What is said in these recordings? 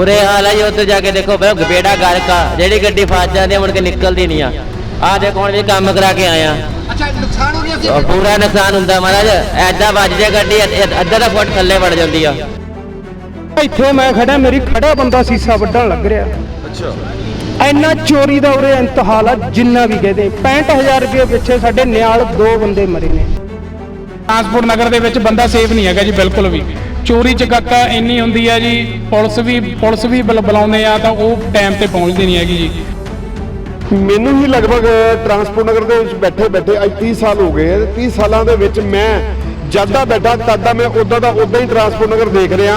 ਬੁਰੇ ਹਾਲ ਹੈ ਜੀ ਉੱਥੇ ਜਾ ਕੇ ਦੇਖੋ ਫਿਰ ਗਬੇੜਾ ਗਰਕਾ ਜਿਹੜੀ ਗੱਡੀ ਫਸ ਜਾਂਦੀ ਮੁੜ ਕੇ ਨਿਕਲਦੀ ਨਹੀਂ ਆ। ਆ ਦੇਖੋ ਹੁਣ ਵੀ ਕੰਮ ਕਰਾ ਕੇ ਆਇਆ ਅੱਛਾ ਨੁਕਸਾਨ ਹੋ ਗਿਆ ਸੀ? ਉਹ ਪੂਰਾ ਨੁਕਸਾਨ ਹੁੰਦਾ ਮਹਾਰਾਜ ਐਦਾਂ ਵੱਜ ਜੇ ਗੱਡੀ ਅੱਧਾ ਦਾ ਫੁੱਟ ਥੱਲੇ ਵੜ ਜਾਂਦੀ ਆ। ਇੱਥੇ ਮੈਂ ਖੜਾ ਮੇਰੀ ਖੜਾ ਬੰਦਾ ਸੀਸਾ ਵੱਢਣ ਲੱਗ ਰਿਹਾ। ਅੱਛਾ। ਇੰਨਾ ਚੋਰੀ ਦਾ ਉਰੇ ਇੰਤਹਾਲ ਆ ਜਿੰਨਾ ਵੀ ਕਹਦੇ। 65000 ਰੁਪਏ ਪਿੱਛੇ ਸਾਡੇ ਨਿਆਲ ਦੋ ਬੰਦੇ ਮਰੇ ਨੇ। ਟਰਾਂਸਪੋਰਟ ਨਗਰ ਦੇ ਵਿੱਚ ਬੰਦਾ ਸੇਫ ਨਹੀਂ ਹੈਗਾ ਜੀ ਬਿਲਕੁਲ ਵੀ। ਚੋਰੀ ਚਕਾਕਾ ਇੰਨੀ ਹੁੰਦੀ ਹੈ ਜੀ ਪੁਲਿਸ ਵੀ ਪੁਲਿਸ ਵੀ ਬੁਲ- ਬੁਲਾਉਂਦੇ ਆ ਤਾਂ ਉਹ ਟਾਈਮ ਤੇ ਪਹੁੰਚਦੀ ਨਹੀਂ ਹੈਗੀ ਜੀ। ਮੈਨੂੰ ਹੀ ਲਗਭਗ ਟਰਾਂਸਪੋਰਟ ਨਗਰ ਦੇ ਵਿੱਚ ਬੈਠੇ ਬੈਠੇ ਅੱਜ 30 ਸਾਲ ਹੋ ਗਏ ਆ। 30 ਸਾਲਾਂ ਦੇ ਵਿੱਚ ਮੈਂ ਜਦਾਂ ਬੈਠਾ ਤਦਾਂ ਮੈਂ ਉਦਾਂ ਦਾ ਉਦਾਂ ਹੀ ਟਰਾਂਸਪੋਰਟ ਨਗਰ ਦੇਖ ਰਿਹਾ।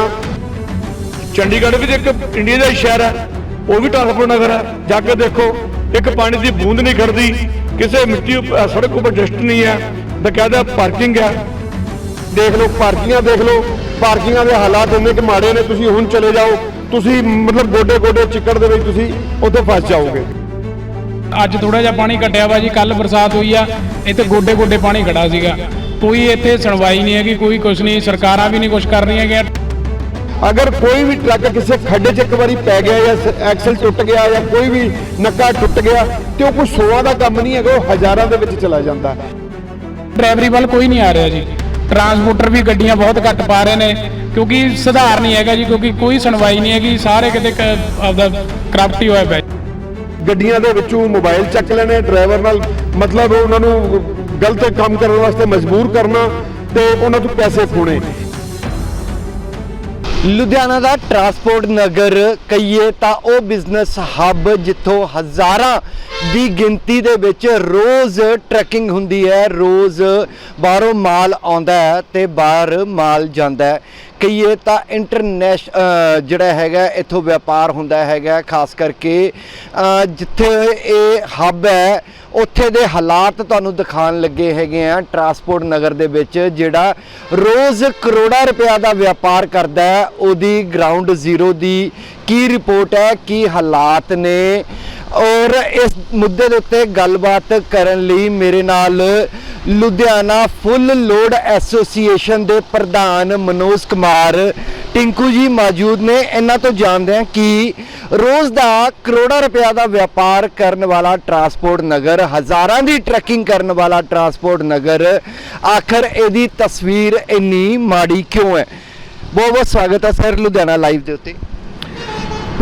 ਚੰਡੀਗੜ੍ਹ ਵੀ ਇੱਕ ਇੰਡੀਆ ਦਾ ਹੀ ਸ਼ਹਿਰ ਹੈ ਉਹ ਵੀ ਟਰਾਂਸਪੋਰਟ ਨਗਰ ਹੈ ਜਾ ਕੇ ਦੇਖੋ ਇੱਕ ਪਾਣੀ ਦੀ ਬੂੰਦ ਨਹੀਂ ਖੜਦੀ ਕਿਸੇ ਮਿੱਟੀ ਉੱਪ- ਅ, ਸੜਕ ਉੱਪਰ ਡਸਟ ਨਹੀਂ ਹੈ ਬਕਾਇਦਾ ਪਾਰਕਿੰਗ ਹੈ ਦੇਖ ਲਓ ਪਾਰਕਿੰਗਾਂ ਦੇਖ ਲਓ ਪਾਰਕਿੰਗਾਂ ਦੇ ਹਾਲਾਤ ਇੰਨੇ ਕਿ ਮਾੜੇ ਨੇ ਤੁਸੀਂ ਹੁਣ ਚਲੇ ਜਾਓ। ਤੁਸੀਂ ਮਤਲਬ ਗੋਡੇ ਗੋਡੇ ਚਿੱਕੜ ਦੇ ਵਿੱਚ ਤੁਸੀਂ ਉੱਥੇ ਫਸ ਜਾਓਗੇ। ਅੱਜ ਥੋੜਾ ਜਿਹਾ ਪਾਣੀ ਘਟਿਆ ਵਾ ਜੀ ਕੱਲ ਬਰਸਾਤ ਹੋਈ ਆ ਇੱਥੇ ਗੋਡੇ ਗੋਡੇ ਪਾਣੀ ਖੜਾ ਸੀਗਾ। ਕੋਈ ਇੱਥੇ ਸੁਣਵਾਈ ਨਹੀਂ ਹੈਗੀ ਕੋਈ ਕੁਛ ਨਹੀਂ ਸਰਕਾਰਾਂ ਵੀ ਨਹੀਂ ਕੁਛ ਕਰ ਰਹੀਆਂ ਹੈਗੀਆਂ। ਅਗਰ ਕੋਈ ਵੀ ਟਰੱਕ ਕਿਸੇ ਖੱਡੇ 'ਚ ਇੱਕ ਵਾਰੀ ਪੈ ਗਿਆ ਜਾਂ ਐਕਸਲ ਟੁੱਟ ਗਿਆ ਜਾਂ ਕੋਈ ਵੀ ਨੱਕਾ ਟੁੱਟ ਗਿਆ ਤੇ ਉਹ ਕੋਈ ਸੌਆਂ ਦਾ ਕੰਮ ਨਹੀਂ ਹੈਗਾ ਉਹ ਹਜ਼ਾਰਾਂ ਦੇ ਵਿੱਚ ਚਲਾ ਜਾਂਦਾ। ਡਰਾਈਵਰੀ ਵੱਲ ਕੋਈ ਨਹੀਂ ਆ ਰਿਹਾ ਜੀ। ਟਰਾਂਸਪੋਰਟਰ ਵੀ ਗੱਡੀਆਂ ਬਹੁਤ ਘੱਟ ਪਾ ਰਹੇ ਨੇ, ਕਿਉਂਕਿ ਸੁਧਾਰ ਨਹੀਂ ਹੈਗਾ ਜੀ, ਕਿਉਂਕਿ ਕੋਈ ਸੁਣਵਾਈ ਨਹੀਂ ਹੈਗੀ, ਸਾਰੇ ਕਿਤੇ ਆਪਦਾ ਕਰਪਟ ਹੀ ਹੋਇਆ ਪਿਆ ਗੱਡੀਆਂ ਦੇ ਵਿੱਚੋਂ ਮੋਬਾਈਲ ਚੱਕ ਲੈਣੇ ਡਰਾਈਵਰ ਨਾਲ ਮਤਲਬ ਉਹਨਾਂ ਨੂੰ ਗਲਤ ਕੰਮ ਕਰਨ ਵਾਸਤੇ ਮਜਬੂਰ ਕਰਨਾ ਤੇ ਉਹਨਾਂ ਤੋਂ ਪੈਸੇ ਖੋਣੇ। ਲੁਧਿਆਣਾ ਦਾ ਟਰਾਂਸਪੋਰਟ ਨਗਰ ਕਹੀਏ ਤਾਂ ਉਹ ਬਿਜ਼ਨਸ ਹੱਬ ਜਿੱਥੋਂ ਹਜ਼ਾਰਾਂ ਦੀ ਗਿਣਤੀ ਦੇ ਵਿੱਚ ਰੋਜ਼ ਟਰੈਕਿੰਗ ਹੁੰਦੀ ਹੈ, ਰੋਜ਼ ਬਾਹਰੋਂ ਮਾਲ ਆਉਂਦਾ ਹੈ ਤੇ ਬਾਹਰ ਮਾਲ ਜਾਂਦਾ ਹੈ। ਕਹੀਏ ਤਾਂ ਇੰਟਰਨੈਸ਼ ਜਿਹੜਾ ਹੈਗਾ, ਇੱਥੋਂ ਵਪਾਰ ਹੁੰਦਾ ਹੈਗਾ, ਖਾਸ ਕਰਕੇ ਜਿੱਥੇ ਇਹ ਹੱਬ ਹੈ, ਉੱਥੇ ਦੇ ਹਾਲਾਤ ਤੁਹਾਨੂੰ ਦਿਖਾਉਣ ਲੱਗੇ ਹੈਗੇ ਆ ਟਰਾਂਸਪੋਰਟ ਨਗਰ ਦੇ ਵਿੱਚ, ਜਿਹੜਾ ਰੋਜ਼ ਕਰੋੜਾਂ ਰੁਪਇਆ ਦਾ ਵਪਾਰ ਕਰਦਾ ਹੈ, ਉਹਦੀ ਗਰਾਊਂਡ ਜ਼ੀਰੋ ਦੀ ਕੀ ਰਿਪੋਰਟ ਹੈ, ਕੀ ਹਾਲਾਤ ਨੇ ਔਰ ਇਸ ਮੁੱਦੇ ਦੇ ਉੱਤੇ ਗੱਲਬਾਤ ਕਰਨ ਲਈ ਮੇਰੇ ਨਾਲ ਲੁਧਿਆਣਾ ਫੁੱਲ ਲੋਡ ਐਸੋਸੀਏਸ਼ਨ ਦੇ ਪ੍ਰਧਾਨ ਮਨੋਜ ਕੁਮਾਰ ਟਿੰਕੂ ਜੀ ਮੌਜੂਦ ਨੇ। ਇਹਨਾਂ ਤੋਂ ਜਾਣਦੇ ਹਾਂ ਕਿ ਰੋਜ਼ ਦਾ ਕਰੋੜਾਂ ਰੁਪਇਆ ਦਾ ਵਪਾਰ ਕਰਨ ਵਾਲਾ ਟਰਾਂਸਪੋਰਟ ਨਗਰ, ਹਜ਼ਾਰਾਂ ਦੀ ਟਰੈਕਿੰਗ ਕਰਨ ਵਾਲਾ ਟਰਾਂਸਪੋਰਟ ਨਗਰ, ਆਖਰ ਇਹਦੀ ਤਸਵੀਰ ਇੰਨੀ ਮਾੜੀ ਕਿਉਂ ਹੈ? ਬਹੁਤ ਬਹੁਤ ਸਵਾਗਤ ਹੈ ਸਰ ਲੁਧਿਆਣਾ ਲਾਈਵ ਦੇ ਉੱਤੇ।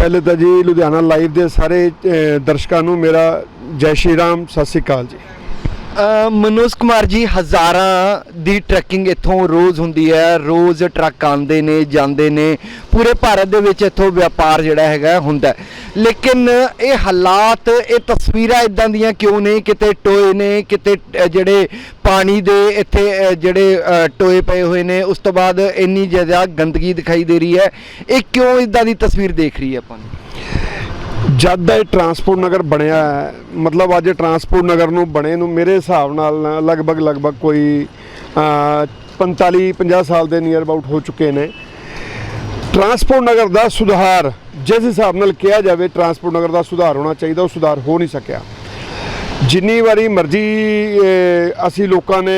ਪਹਿਲੇ ਤਾਂ ਜੀ ਲੁਧਿਆਣਾ ਲਾਈਵ ਦੇ ਸਾਰੇ ਦਰਸ਼ਕਾਂ ਨੂੰ ਮੇਰਾ ਜੈ ਸ਼੍ਰੀ ਰਾਮ, ਸਤਿ ਸ੍ਰੀ ਅਕਾਲ ਜੀ। ਮਨੋਜ ਕੁਮਾਰ ਜੀ, ਹਜ਼ਾਰਾਂ ਦੀ ਟਰੈਕਿੰਗ ਇੱਥੋਂ ਰੋਜ਼ ਹੁੰਦੀ ਹੈ। ਰੋਜ਼ ਟਰੱਕ ਆਉਂਦੇ ਨੇ, ਜਾਂਦੇ ਨੇ। ਪੂਰੇ ਭਾਰਤ ਦੇ ਵਿੱਚ ਇੱਥੋਂ ਵਪਾਰ ਜਿਹੜਾ ਹੈਗਾ ਹੁੰਦਾ ਲੇਕਿਨ ਇਹ ਹਾਲਾਤ, ਇਹ ਤਸਵੀਰਾਂ ਇਦਾਂ ਦੀਆਂ ਕਿਉਂ ਨੇ? ਕਿਤੇ ਟੋਏ ਨੇ, ਕਿਤੇ ਜਿਹੜੇ ਪਾਣੀ ਦੇ ਇੱਥੇ ਜਿਹੜੇ ਟੋਏ ਪਏ ਹੋਏ ਨੇ, ਉਸ ਤੋਂ ਬਾਅਦ ਇੰਨੀ ਜ਼ਿਆਦਾ ਗੰਦਗੀ ਦਿਖਾਈ ਦੇ ਰਹੀ ਹੈ। ਇਹ ਕਿਉਂ ਇਦਾਂ ਦੀ ਤਸਵੀਰ ਦੇਖ ਰਹੀ ਹੈ ਆਪਾਂ ਨੂੰ? ਜਦ ਦਾ ਇਹ ਟਰਾਂਸਪੋਰਟ ਨਗਰ ਬਣਿਆ ਹੈ, ਮਤਲਬ ਅੱਜ ਟਰਾਂਸਪੋਰਟ ਨਗਰ ਨੂੰ ਬਣੇ ਨੂੰ ਮੇਰੇ ਹਿਸਾਬ ਨਾਲ ਲਗਭਗ ਲਗਭਗ ਕੋਈ ਅਹ, 45 50 ਸਾਲ ਦੇ ਨੀਅਰ ਅਬਾਊਟ ਹੋ ਚੁੱਕੇ ਨੇ। ਟਰਾਂਸਪੋਰਟ ਨਗਰ ਦਾ ਸੁਧਾਰ ਜਿਸ ਹਿਸਾਬ ਨਾਲ ਕਿਹਾ ਜਾਵੇ ਟਰਾਂਸਪੋਰਟ ਨਗਰ ਦਾ ਸੁਧਾਰ ਹੋਣਾ ਚਾਹੀਦਾ ਉਹ ਸੁਧਾਰ ਹੋ ਨਹੀਂ ਸਕਿਆ। ਜਿੰਨੀ ਵਾਰੀ ਮਰਜ਼ੀ ਅਸੀਂ ਲੋਕਾਂ ਨੇ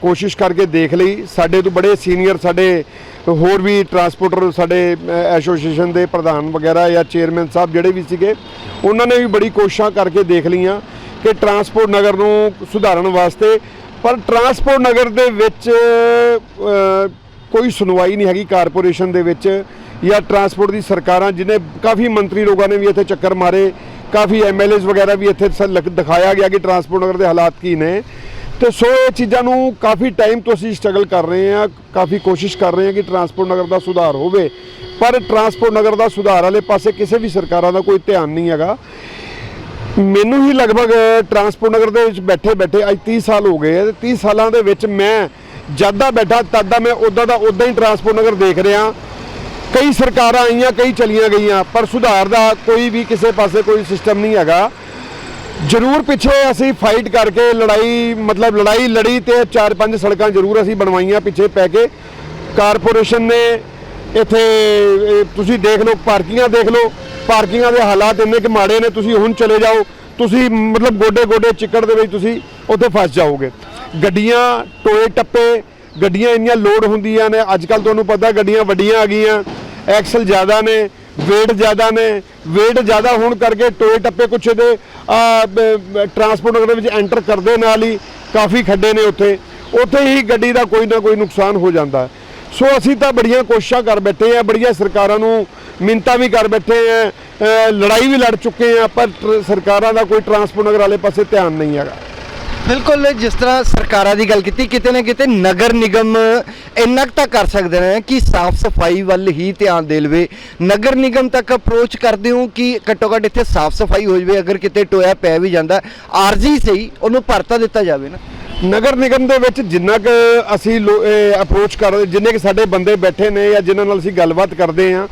ਕੋਸ਼ਿਸ਼ ਕਰਕੇ ਦੇਖ ਲਈ ਸਾਡੇ ਤੋਂ ਬੜੇ ਸੀਨੀਅਰ ਸਾਡੇ ਹੋਰ ਵੀ ਟਰਾਂਸਪੋਰਟਰ ਸਾਡੇ ਐਸੋਸੀਏਸ਼ਨ ਦੇ ਪ੍ਰਧਾਨ ਵਗੈਰਾ ਜਾਂ ਚੇਅਰਮੈਨ ਸਾਹਿਬ ਜਿਹੜੇ ਵੀ ਸੀਗੇ, ਉਹਨਾਂ ਨੇ ਵੀ ਬੜੀ ਕੋਸ਼ਿਸ਼ਾਂ ਕਰਕੇ ਦੇਖ ਲਈਆਂ ਕਿ ਟਰਾਂਸਪੋਰਟ ਨਗਰ ਨੂੰ ਸੁਧਾਰਨ ਵਾਸਤੇ, ਪਰ ਟਰਾਂਸਪੋਰਟ ਨਗਰ ਦੇ ਵਿੱਚ ਕੋਈ ਸੁਣਵਾਈ ਨਹੀਂ ਹੈਗੀ ਕਾਰਪੋਰੇਸ਼ਨ ਦੇ ਵਿੱਚ ਜਾਂ ਟਰਾਂਸਪੋਰਟ ਦੀ ਸਰਕਾਰਾਂ ਜਿਹਨੇ ਕਾਫੀ ਮੰਤਰੀ ਲੋਕਾਂ ਨੇ ਵੀ ਇੱਥੇ ਚੱਕਰ ਮਾਰੇ, ਕਾਫੀ ਐਮਐਲਏਜ਼ ਵਗੈਰਾ ਵੀ ਇੱਥੇ ਸ- ਲਗ- ਦਿਖਾਇਆ ਗਿਆ ਕਿ ਟਰਾਂਸਪੋਰਟ ਨਗਰ ਦੇ ਹਾਲਾਤ ਕੀ ਨੇ। ਤੇ ਸੋ ਇਹ ਚੀਜ਼ਾਂ ਨੂੰ ਕਾਫੀ ਟਾਈਮ ਤੋਂ ਅਸੀਂ ਸਟਰਗਲ ਕਰ ਰਹੇ ਹਾਂ, ਕਾਫੀ ਕੋਸ਼ਿਸ਼ ਕਰ ਰਹੇ ਹਾਂ ਕਿ ਟਰਾਂਸਪੋਰਟ ਨਗਰ ਦਾ ਸੁਧਾਰ ਹੋਵੇ, ਪਰ ਟਰਾਂਸਪੋਰਟ ਨਗਰ ਦਾ ਸੁਧਾਰ ਵਾਲੇ ਪਾਸੇ ਕਿਸੇ ਵੀ ਸਰਕਾਰਾਂ ਦਾ ਕੋਈ ਧਿਆਨ ਨਹੀਂ ਹੈਗਾ। ਮੈਨੂੰ ਹੀ ਲਗਭਗ ਟਰਾਂਸਪੋਰਟ ਨਗਰ ਦੇ ਵਿੱਚ ਬੈਠੇ ਬੈਠੇ ਅੱਜ 30 ਸਾਲ ਹੋ ਗਏ ਆ ਤੇ 30 ਸਾਲਾਂ ਦੇ ਵਿੱਚ ਮੈਂ ਜਦ ਦਾ ਬੈਠਾ, ਤਦਾਂ ਮੈਂ ਉਦਾਂ ਦਾ ਉਦਾਂ ਹੀ ਟਰਾਂਸਪੋਰਟ ਨਗਰ ਦੇਖ ਰਿਹਾ। ਕਈ ਸਰਕਾਰਾਂ ਆਈਆਂ, ਕਈ ਚਲੀਆਂ ਗਈਆਂ, ਪਰ ਸੁਧਾਰ ਦਾ ਕੋਈ ਵੀ ਕਿਸੇ ਪਾਸੇ ਕੋਈ ਸਿਸਟਮ ਨਹੀਂ ਹੈਗਾ। ਜ਼ਰੂਰ ਪਿੱਛੇ ਅਸੀਂ ਫਾਈਟ ਕਰਕੇ ਲੜਾਈ, ਮਤਲਬ ਲੜਾਈ, ਲੜੀ ਤੇ ਚਾਰ ਪੰਜ ਸੜਕਾਂ ਜ਼ਰੂਰ ਅਸੀਂ ਬਣਵਾਈਆਂ ਪਿੱਛੇ ਪੈ ਕੇ। ਕਾਰਪੋਰੇਸ਼ਨ ਨੇ ਇੱਥੇ ਤੁਸੀਂ ਦੇਖ ਲਓ ਪਾਰਕਿੰਗਾਂ ਦੇਖ ਲਓ। ਪਾਰਕਿੰਗਾਂ ਦੇ ਹਾਲਾਤ ਇੰਨੇ ਕਿ ਮਾੜੇ ਨੇ, ਤੁਸੀਂ ਹੁਣ ਚਲੇ ਜਾਓ। ਤੁਸੀਂ ਮਤਲਬ ਗੋਡੇ ਗੋਡੇ ਚਿੱਕੜ ਦੇ ਵਿੱਚ ਤੁਸੀਂ ਉੱਥੇ ਫਸ ਜਾਓਗੇ। ਗੱਡੀਆਂ ਟੋਏ ਟੱਪੇ, ਗੱਡੀਆਂ ਇੰਨੀਆਂ ਲੋਡ ਹੁੰਦੀਆਂ ਨੇ। ਅੱਜ ਕੱਲ ਤੁਹਾਨੂੰ ਪਤਾ ਗੱਡੀਆਂ ਵੱਡੀਆਂ ਆ ਗਈਆਂ। ਐਕਸਲ ਜ਼ਿਆਦਾ ਨੇ। Weight ਜ਼ਿਆਦਾ ਨੇ, weight ਜ਼ਿਆਦਾ ਹੋਣ ਕਰਕੇ ਟੋਏ ਟੱਪੇ ਕੁਛ ਦੇ ਟਰਾਂਸਪੋਰਟ ਨਗਰ ਦੇ ਵਿੱਚ ਐਂਟਰ ਕਰਦੇ ਨਾਲ ਹੀ ਕਾਫੀ ਖੱਡੇ ਨੇ ਉੱਥੇ। ਉੱਥੇ ਹੀ ਗੱਡੀ ਦਾ ਕੋਈ ਨਾ ਕੋਈ ਨੁਕਸਾਨ ਹੋ ਜਾਂਦਾ। ਸੋ ਅਸੀਂ ਤਾਂ ਬੜੀਆਂ ਕੋਸ਼ਿਸ਼ਾਂ ਕਰ ਬੈਠੇ ਆ ਬੜੀਆਂ ਸਰਕਾਰਾਂ ਨੂੰ ਮਿੰਤਾ ਵੀ ਕਰ ਬੈਠੇ ਆ ਲੜਾਈ ਵੀ ਲੜ ਚੁੱਕੇ ਆ ਪਰ ਟਰ- ਸਰਕਾਰਾਂ ਦਾ ਕੋਈ ਟਰਾਂਸਪੋਰਟ ਨਗਰ ਵਾਲੇ ਪਾਸੇ ਧਿਆਨ ਨਹੀਂ ਹੈਗਾ। ਬਿਲਕੁਲ, ਜਿਸ ਤਰ੍ਹਾਂ ਸਰਕਾਰਾਂ ਦੀ ਗੱਲ ਕੀਤੀ, ਕਿਤੇ ਨਾ ਕਿਤੇ ਨਗਰ ਨਿਗਮ ਇੰਨਾ ਕੁ ਤਾਂ ਕਰ ਸਕਦੇ ਨੇ ਕਿ ਸਾਫ਼ ਸਫ਼ਾਈ ਵੱਲ ਹੀ ਧਿਆਨ ਦੇ ਲਵੇ। ਨਗਰ ਨਿਗਮ ਤੱਕ ਅਪਰੋਚ ਕਰਦੇ ਹੋ ਕਿ ਘੱਟੋ ਘੱਟ ਇੱਥੇ ਸਾਫ਼ ਸਫ਼ਾਈ ਹੋ ਜਵੇ, ਅਗਰ ਕਿਤੇ ਟੋਇਆ ਪੈ ਵੀ ਜਾਂਦਾ, ਆਰਜੀ ਸਹੀ, ਉਹਨੂੰ ਭਰਤਾ ਦਿੱਤਾ ਜਾਵੇ ਨਾ। ਨਗਰ ਨਿਗਮ ਦੇ ਵਿੱਚ ਜਿੰਨਾ ਕੁ ਅਸੀਂ ਅਪਰੋਚ ਕਰਦੇ ਜਿੰਨੇ ਕਿ ਸਾਡੇ ਬੰਦੇ ਬੈਠੇ ਨੇ ਜਾਂ ਜਿਨ੍ਹਾਂ ਨਾਲ ਅਸੀਂ ਗੱਲਬਾਤ ਕਰਦੇ ਆ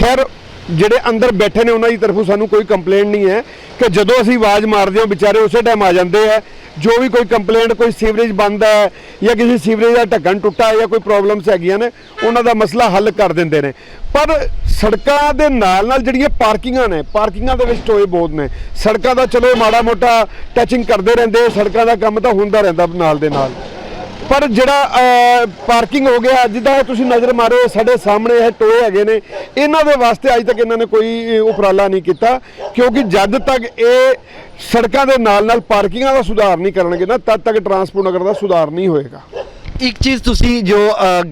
ਖੈਰ, ਜਿਹੜੇ ਅੰਦਰ ਬੈਠੇ ਨੇ ਉਹਨਾਂ ਦੀ ਤਰਫੋਂ ਸਾਨੂੰ ਕੋਈ ਕੰਪਲੇਂਟ ਨਹੀਂ ਹੈ ਕਿ ਜਦੋਂ ਅਸੀਂ ਆਵਾਜ਼ ਮਾਰਦੇ ਹਾਂ, ਵਿਚਾਰੇ ਉਸੇ ਟਾਈਮ ਆ ਜਾਂਦੇ ਆ ਜੋ ਵੀ ਕੋਈ ਕੰਪਲੇਂਟ ਕੋਈ ਸੀਵਰੇਜ ਬੰਦ ਹੈ ਜਾਂ ਕਿਸੇ ਸੀਵਰੇਜ ਦਾ ਢੱਕਣ ਟੁੱਟਾ ਹੈ ਜਾਂ ਕੋਈ ਪ੍ਰੋਬਲਮਸ ਹੈਗੀਆਂ ਨੇ, ਉਹਨਾਂ ਦਾ ਮਸਲਾ ਹੱਲ ਕਰ ਦਿੰਦੇ ਨੇ। ਪਰ ਸੜਕਾਂ ਦੇ ਨਾਲ ਨਾਲ ਜਿਹੜੀਆਂ ਪਾਰਕਿੰਗਾਂ ਨੇ, ਪਾਰਕਿੰਗਾਂ ਦੇ ਵਿੱਚ ਟੋਏ ਬਹੁਤ ਨੇ। ਸੜਕਾਂ ਦਾ ਚਲੋ ਮਾੜਾ ਮੋਟਾ ਟੱਚਿੰਗ ਕਰਦੇ ਰਹਿੰਦੇ, ਸੜਕਾਂ ਦਾ ਕੰਮ ਤਾਂ ਹੁੰਦਾ ਰਹਿੰਦਾ ਨਾਲ ਦੇ ਨਾਲ। ਪਰ ਜਿਹੜਾ ਪਾਰਕਿੰਗ ਹੋ ਗਿਆ, ਜਿੱਦਾਂ ਇਹ ਤੁਸੀਂ ਨਜ਼ਰ ਮਾਰੋ, ਇਹ ਸਾਡੇ ਸਾਹਮਣੇ ਇਹ ਟੋਏ ਹੈਗੇ ਨੇ। ਇਹਨਾਂ ਦੇ ਵਾਸਤੇ ਅੱਜ ਤੱਕ ਇਹਨਾਂ ਨੇ ਕੋਈ ਉਪਰਾਲਾ ਨਹੀਂ ਕੀਤਾ, ਕਿਉਂਕਿ ਜਦ ਤੱਕ ਇਹ ਸੜਕਾਂ ਦੇ ਨਾਲ ਨਾਲ ਪਾਰਕਿੰਗਾਂ ਦਾ ਸੁਧਾਰ ਨਹੀਂ ਕਰਨਗੇ ਨਾ, ਤਦ ਤੱਕ ਟਰਾਂਸਪੋਰਟ ਨਗਰ ਦਾ ਸੁਧਾਰ ਨਹੀਂ ਹੋਏਗਾ। ਇੱਕ ਚੀਜ਼ ਤੁਸੀਂ ਜੋ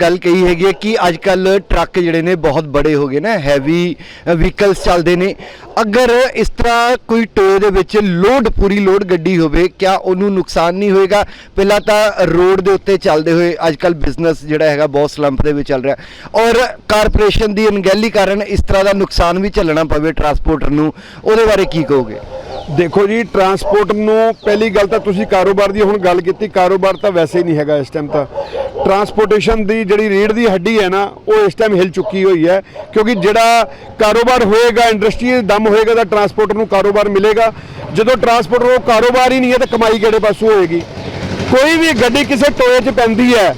ਗੱਲ ਕਹੀ ਹੈਗੀ ਹੈ ਕਿ ਅੱਜ ਕੱਲ ਟਰੱਕ ਜਿਹੜੇ ਨੇ ਬਹੁਤ ਬੜੇ ਹੋ ਗਏ ਨੇ, ਹੈਵੀ ਵਹੀਕਲਸ ਚੱਲਦੇ ਨੇ। ਅਗਰ ਇਸ ਤਰ੍ਹਾਂ ਕੋਈ ਟੋਏ ਦੇ ਵਿੱਚ ਲੋਡ, ਪੂਰੀ ਲੋਡ ਗੱਡੀ ਹੋਵੇ, ਕਿਆ ਉਹਨੂੰ ਨੁਕਸਾਨ ਨਹੀਂ ਹੋਏਗਾ? ਪਹਿਲਾਂ ਤਾਂ ਰੋਡ ਦੇ ਉੱਤੇ ਚੱਲਦੇ ਹੋਏ ਅੱਜ ਕੱਲ ਬਿਜ਼ਨਸ ਜਿਹੜਾ ਹੈਗਾ ਬਹੁਤ ਸਲੰਪ ਦੇ ਵਿੱਚ ਚੱਲ ਰਿਹਾ। ਔਰ ਕਾਰਪੋਰੇਸ਼ਨ ਦੀ ਅਣਗਹਿਲੀ ਕਾਰਨ ਇਸ ਤਰ੍ਹਾਂ ਦਾ ਨੁਕਸਾਨ ਵੀ ਝੱਲਣਾ ਪਵੇ ਟਰਾਂਸਪੋਰਟਰ ਨੂੰ, ਉਹਦੇ ਬਾਰੇ ਕੀ ਕਹੋਗੇ? ਦੇਖੋ ਜੀ ਟਰਾਂਸਪੋਰਟ ਨੂੰ ਪਹਿਲੀ ਗੱਲ ਤਾਂ ਤੁਸੀਂ ਕਾਰੋਬਾਰ ਦੀ ਹੁਣ ਗੱਲ ਕੀਤੀ, ਕਾਰੋਬਾਰ ਤਾਂ ਵੈਸੇ ਹੀ ਨਹੀਂ ਹੈਗਾ ਇਸ ਟਾਈਮ ਤਾਂ। ਟਰਾਂਸਪੋਰਟੇਸ਼ਨ ਦੀ ਜਿਹੜੀ ਰੀੜ ਦੀ ਹੱਡੀ ਹੈ ਨਾ, ਉਹ ਇਸ ਟਾਈਮ ਹਿਲ ਚੁੱਕੀ ਹੋਈ ਹੈ, ਕਿਉਂਕਿ ਜਿਹੜਾ ਕਾਰੋਬਾਰ ਹੋਏਗਾ ਇੰਡਸਟਰੀ ਦਮ ਹੋਏਗਾ, ਤਾਂ ਟਰਾਂਸਪੋਰਟਰ ਨੂੰ ਕਾਰੋਬਾਰ ਮਿਲੇਗਾ। ਜਦੋਂ ਟਰਾਂਸਪੋਰਟਰ ਨੂੰ ਕਾਰੋਬਾਰ ਹੀ ਨਹੀਂ ਹੈ, ਤਾਂ ਕਮਾਈ ਕਿਹੜੇ ਪਾਸੋਂ ਹੋਏਗੀ? ਕੋਈ ਵੀ ਗੱਡੀ ਕਿਸੇ ਟੋਏ 'ਚ ਪੈਂਦੀ ਹੈ